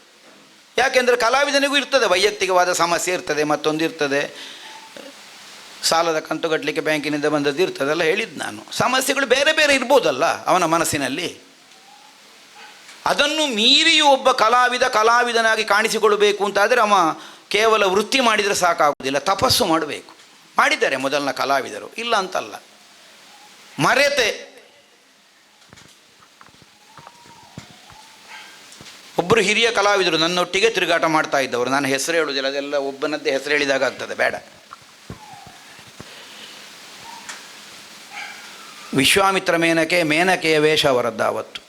ಯಾಕೆಂದರೆ ಕಲಾವಿದನಿಗೂ ಇರ್ತದೆ, ವೈಯಕ್ತಿಕವಾದ ಸಮಸ್ಯೆ ಇರ್ತದೆ, ಮತ್ತೊಂದು ಇರ್ತದೆ. ಸಾಲದ ಕಂತು ಕಟ್ಟಲಿಕ್ಕೆ ಬ್ಯಾಂಕಿನಿಂದ ಬಂದದ್ದು ಇರ್ತದಲ್ಲ ಹೇಳಿದ್ದು ನಾನು. ಸಮಸ್ಯೆಗಳು ಬೇರೆ ಬೇರೆ ಇರ್ಬೋದಲ್ಲ ಅವನ ಮನಸ್ಸಿನಲ್ಲಿ. ಅದನ್ನು ಮೀರಿಯೂ ಒಬ್ಬ ಕಲಾವಿದ ಕಲಾವಿದನಾಗಿ ಕಾಣಿಸಿಕೊಳ್ಬೇಕು ಅಂತಾದರೆ ಅವ ಕೇವಲ ವೃತ್ತಿ ಮಾಡಿದರೆ ಸಾಕಾಗುವುದಿಲ್ಲ, ತಪಸ್ಸು ಮಾಡಬೇಕು. ಮಾಡಿದ್ದಾರೆ ಮೊದಲನ ಕಲಾವಿದರು, ಇಲ್ಲ ಅಂತಲ್ಲ. ಮರೆತೆ ಒಬ್ಬರು ಹಿರಿಯ ಕಲಾವಿದರು, ನನ್ನೊಟ್ಟಿಗೆ ತಿರುಗಾಟ ಮಾಡ್ತಾ ಇದ್ದವರು. ನಾನು ಹೆಸರು ಹೇಳುವುದಿಲ್ಲ, ಅದೆಲ್ಲ ಒಬ್ಬನದ್ದೇ ಹೆಸರು ಹೇಳಿದಾಗ ಆಗ್ತದೆ, ಬೇಡ. ವಿಶ್ವಾಮಿತ್ರ ಮೇನಕೆ, ಮೇನಕೆಯ ವೇಷ ಅವರದ್ದು ಆವತ್ತು.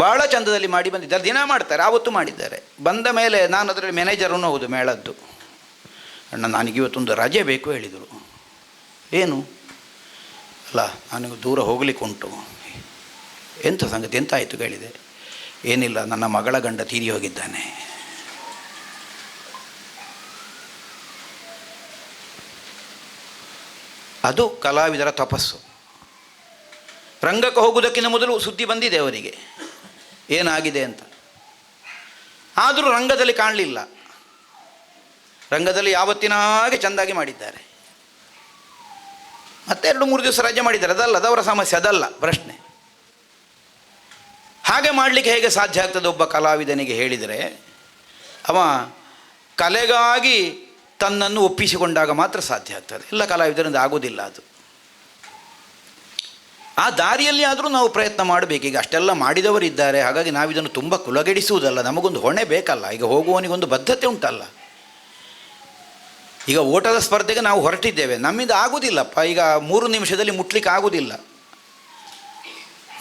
ಭಾಳ ಚಂದದಲ್ಲಿ ಮಾಡಿ ಬಂದಿದ್ದಾರೆ, ದಿನ ಮಾಡ್ತಾರೆ, ಆವತ್ತು ಮಾಡಿದ್ದಾರೆ. ಬಂದ ಮೇಲೆ ನಾನು ಅದರಲ್ಲಿ ಮ್ಯಾನೇಜರನ್ನು ಹೌದು ಮೇಳದ್ದು. ಅಣ್ಣ, ನನಗೆ ಇವತ್ತೊಂದು ರಜೆ ಬೇಕು, ಹೇಳಿದರು. ಏನು? ಅಲ್ಲ ನನಗೆ ದೂರ ಹೋಗಲಿಕ್ಕುಂಟು. ಎಂಥ ಸಂಗತಿ ಎಂತ ಆಯಿತು ಕೇಳಿದೆ. ಏನಿಲ್ಲ, ನನ್ನ ಮಗಳ ಗಂಡ ತೀರಿ ಹೋಗಿದ್ದಾನೆ. ಅದು ಕಲಾವಿದರ ತಪಸ್ಸು. ರಂಗಕ್ಕೆ ಹೋಗುವುದಕ್ಕಿಂತ ಮೊದಲು ಸುದ್ದಿ ಬಂದಿದೆ ಅವರಿಗೆ. ಏನಾಗಿದೆ ಅಂತ. ಆದರೂ ರಂಗದಲ್ಲಿ ಕಾಣಲಿಲ್ಲ. ರಂಗದಲ್ಲಿ ಯಾವತ್ತಿನ ಹಾಗೆ ಚೆಂದಾಗಿ ಮಾಡಿದ್ದಾರೆ. ಮತ್ತೆ ಎರಡು ಮೂರು ದಿವಸ ರಜೆ ಮಾಡಿದ್ದಾರೆ. ಅದಲ್ಲ ಅದವರ ಸಮಸ್ಯೆ, ಅದಲ್ಲ ಪ್ರಶ್ನೆ. ಹಾಗೆ ಮಾಡಲಿಕ್ಕೆ ಹೇಗೆ ಸಾಧ್ಯ ಆಗ್ತದೆ ಒಬ್ಬ ಕಲಾವಿದನಿಗೆ ಹೇಳಿದರೆ, ಅವ ಕಲೆಗಾಗಿ ತನ್ನನ್ನು ಒಪ್ಪಿಸಿಕೊಂಡಾಗ ಮಾತ್ರ ಸಾಧ್ಯ ಆಗ್ತದೆ. ಎಲ್ಲ ಕಲಾವಿದರಿಂದ ಆಗೋದಿಲ್ಲ ಅದು. ಆ ದಾರಿಯಲ್ಲಿ ಆದರೂ ನಾವು ಪ್ರಯತ್ನ ಮಾಡಬೇಕು. ಈಗ ಅಷ್ಟೆಲ್ಲ ಮಾಡಿದವರಿದ್ದಾರೆ. ಹಾಗಾಗಿ ನಾವಿದನ್ನು ತುಂಬ ಕುಲಗೆಡಿಸುವುದಲ್ಲ. ನಮಗೊಂದು ಹೊಣೆ ಬೇಕಲ್ಲ. ಈಗ ಹೋಗುವವನಿಗೊಂದು ಬದ್ಧತೆ ಉಂಟಲ್ಲ. ಈಗ ಓಟದ ಸ್ಪರ್ಧೆಗೆ ನಾವು ಹೊರಟಿದ್ದೇವೆ. ನಮ್ಮಿಂದ ಆಗುವುದಿಲ್ಲಪ್ಪ. ಈಗ ಮೂರು ನಿಮಿಷದಲ್ಲಿ ಮುಟ್ಲಿಕ್ಕೆ ಆಗುವುದಿಲ್ಲ.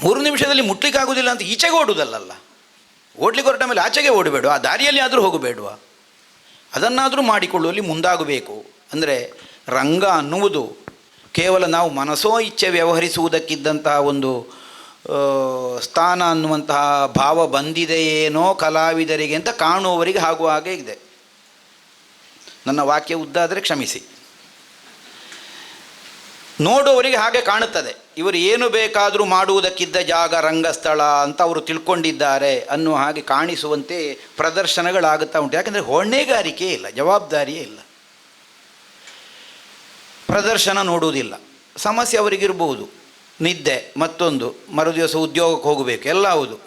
ಮೂರು ನಿಮಿಷದಲ್ಲಿ ಮುಟ್ಲಿಕ್ಕೆ ಆಗುವುದಿಲ್ಲ ಅಂತ ಈಚೆಗೆ ಓಡುವುದಲ್ಲಲ್ಲ ಓಡ್ಲಿಕ್ಕೆ ಹೊರಟ ಮೇಲೆ ಆಚೆಗೆ ಓಡಬೇಡುವ, ಆ ದಾರಿಯಲ್ಲಿ ಆದರೂ ಹೋಗಬೇಡುವ. ಅದನ್ನಾದರೂ ಮಾಡಿಕೊಳ್ಳುವಲ್ಲಿ ಮುಂದಾಗಬೇಕು. ಅಂದರೆ ರಂಗ ಅನ್ನುವುದು ಕೇವಲ ನಾವು ಮನಸೋ ಇಚ್ಛೆ ವ್ಯವಹರಿಸುವುದಕ್ಕಿದ್ದಂತಹ ಒಂದು ಸ್ಥಾನ ಅನ್ನುವಂತಹ ಭಾವ ಬಂದಿದೆಯೇನೋ ಕಲಾವಿದರಿಗೆ ಅಂತ ಕಾಣುವವರಿಗೆ ಆಗುವ ಹಾಗೆ ಇದೆ. ನನ್ನ ವಾಕ್ಯ ಉದ್ದಾದರೆ ಕ್ಷಮಿಸಿ. ನೋಡುವವರಿಗೆ ಹಾಗೆ ಕಾಣುತ್ತದೆ. ಇವರು ಏನು ಬೇಕಾದರೂ ಮಾಡುವುದಕ್ಕಿದ್ದ ಜಾಗ, ರಂಗಸ್ಥಳ ಅಂತ ಅವರು ತಿಳ್ಕೊಂಡಿದ್ದಾರೆ ಅನ್ನುವ ಹಾಗೆ ಕಾಣಿಸುವಂತೆ ಪ್ರದರ್ಶನಗಳಾಗುತ್ತಾ ಉಂಟು. ಯಾಕೆಂದರೆ ಹೊಣೆಗಾರಿಕೆ ಇಲ್ಲ, ಜವಾಬ್ದಾರಿಯೇ ಇಲ್ಲ. ಪ್ರದರ್ಶನ ನೋಡುವುದಿಲ್ಲ. ಸಮಸ್ಯೆ ಅವರಿಗಿರ್ಬೋದು. ನಿದ್ದೆ, ಮತ್ತೊಂದು, ಮರುದಿವಸ ಉದ್ಯೋಗಕ್ಕೆ ಹೋಗಬೇಕು, ಎಲ್ಲ ಹೌದು.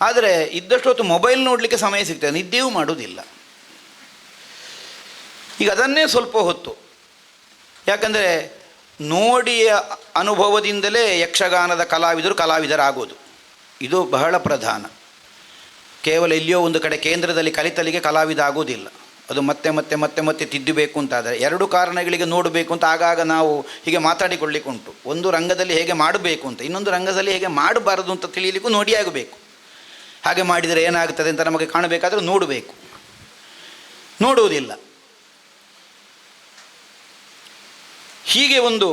ಆದರೆ ಇದ್ದಷ್ಟು ಹೊತ್ತು ಮೊಬೈಲ್ ನೋಡಲಿಕ್ಕೆ ಸಮಯ ಸಿಗ್ತದೆ, ನಿದ್ದೆಯೂ ಮಾಡುವುದಿಲ್ಲ. ಈಗ ಅದನ್ನೇ ಸ್ವಲ್ಪ ಹೊತ್ತು. ಯಾಕಂದರೆ ನೋಡಿ ಅನುಭವದಿಂದಲೇ ಯಕ್ಷಗಾನದ ಕಲಾವಿದರು ಕಲಾವಿದರಾಗೋದು. ಇದು ಬಹಳ ಪ್ರಧಾನ. ಕೇವಲ ಇಲ್ಲಿಯೋ ಒಂದು ಕಡೆ ಕೇಂದ್ರದಲ್ಲಿ ಕಲಿತಲಿಗೆ ಕಲಾವಿದ ಆಗೋದಿಲ್ಲ. ಅದು ಮತ್ತೆ ಮತ್ತೆ ಮತ್ತೆ ಮತ್ತೆ ತಿದ್ದಬೇಕು ಅಂತಾದರೆ, ಎರಡು ಕಾರಣಗಳಿಗೆ ನೋಡಬೇಕು ಅಂತ ಆಗಾಗ ನಾವು ಹೀಗೆ ಮಾತಾಡಿಕೊಳ್ಳಿಕ್ಕೆ ಉಂಟು ಒಂದು ರಂಗದಲ್ಲಿ ಹೇಗೆ ಮಾಡಬೇಕು ಅಂತ, ಇನ್ನೊಂದು ರಂಗದಲ್ಲಿ ಹೇಗೆ ಮಾಡಬಾರದು ಅಂತ ತಿಳಿಯಲಿಕ್ಕೂ ನೋಡಿ ಆಗಬೇಕು ಹಾಗೆ ಮಾಡಿದರೆ ಏನಾಗುತ್ತದೆ ಅಂತ ನಮಗೆ ಕಾಣಬೇಕಾದರೂ ನೋಡಬೇಕು. ನೋಡುವುದಿಲ್ಲ. ಹೀಗೆ ಒಂದು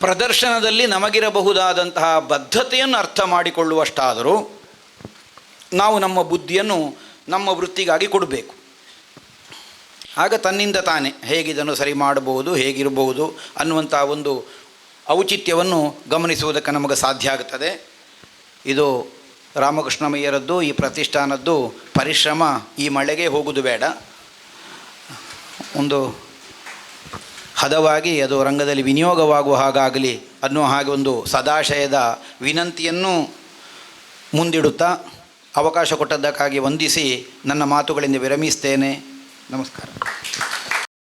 ಪ್ರದರ್ಶನದಲ್ಲಿ ನಮಗಿರಬಹುದಾದಂತಹ ಬದ್ಧತೆಯನ್ನು ಅರ್ಥ ಮಾಡಿಕೊಳ್ಳುವಷ್ಟಾದರೂ ನಾವು ನಮ್ಮ ಬುದ್ಧಿಯನ್ನು ನಮ್ಮ ವೃತ್ತಿಗಾಗಿ ಕೊಡಬೇಕು. ಆಗ ತನ್ನಿಂದ ತಾನೇ ಹೇಗಿದನ್ನು ಸರಿ ಮಾಡಬಹುದು, ಹೇಗಿರಬಹುದು ಅನ್ನುವಂಥ ಒಂದು ಔಚಿತ್ಯವನ್ನು ಗಮನಿಸುವುದಕ್ಕೆ ನಮಗೆ ಸಾಧ್ಯ ಆಗುತ್ತದೆ ಇದು ರಾಮಕೃಷ್ಣಮಯ್ಯರದ್ದು, ಈ ಪ್ರತಿಷ್ಠಾನದ್ದು ಪರಿಶ್ರಮ ಈ ಮಳೆಗೆ ಹೋಗುವುದು ಬೇಡ. ಒಂದು ಹದವಾಗಿ ಅದು ರಂಗದಲ್ಲಿ ವಿನಿಯೋಗವಾಗುವ ಹಾಗಾಗಲಿ ಅನ್ನುವ ಹಾಗೆ ಒಂದು ಸದಾಶಯದ ವಿನಂತಿಯನ್ನು ಮುಂದಿಡುತ್ತಾ ಅವಕಾಶ ಕೊಟ್ಟದ್ದಕ್ಕಾಗಿ ವಂದಿಸಿ ನನ್ನ ಮಾತುಗಳಿಂದ ವಿರಮಿಸ್ತೇನೆ. ನಮಸ್ಕಾರ.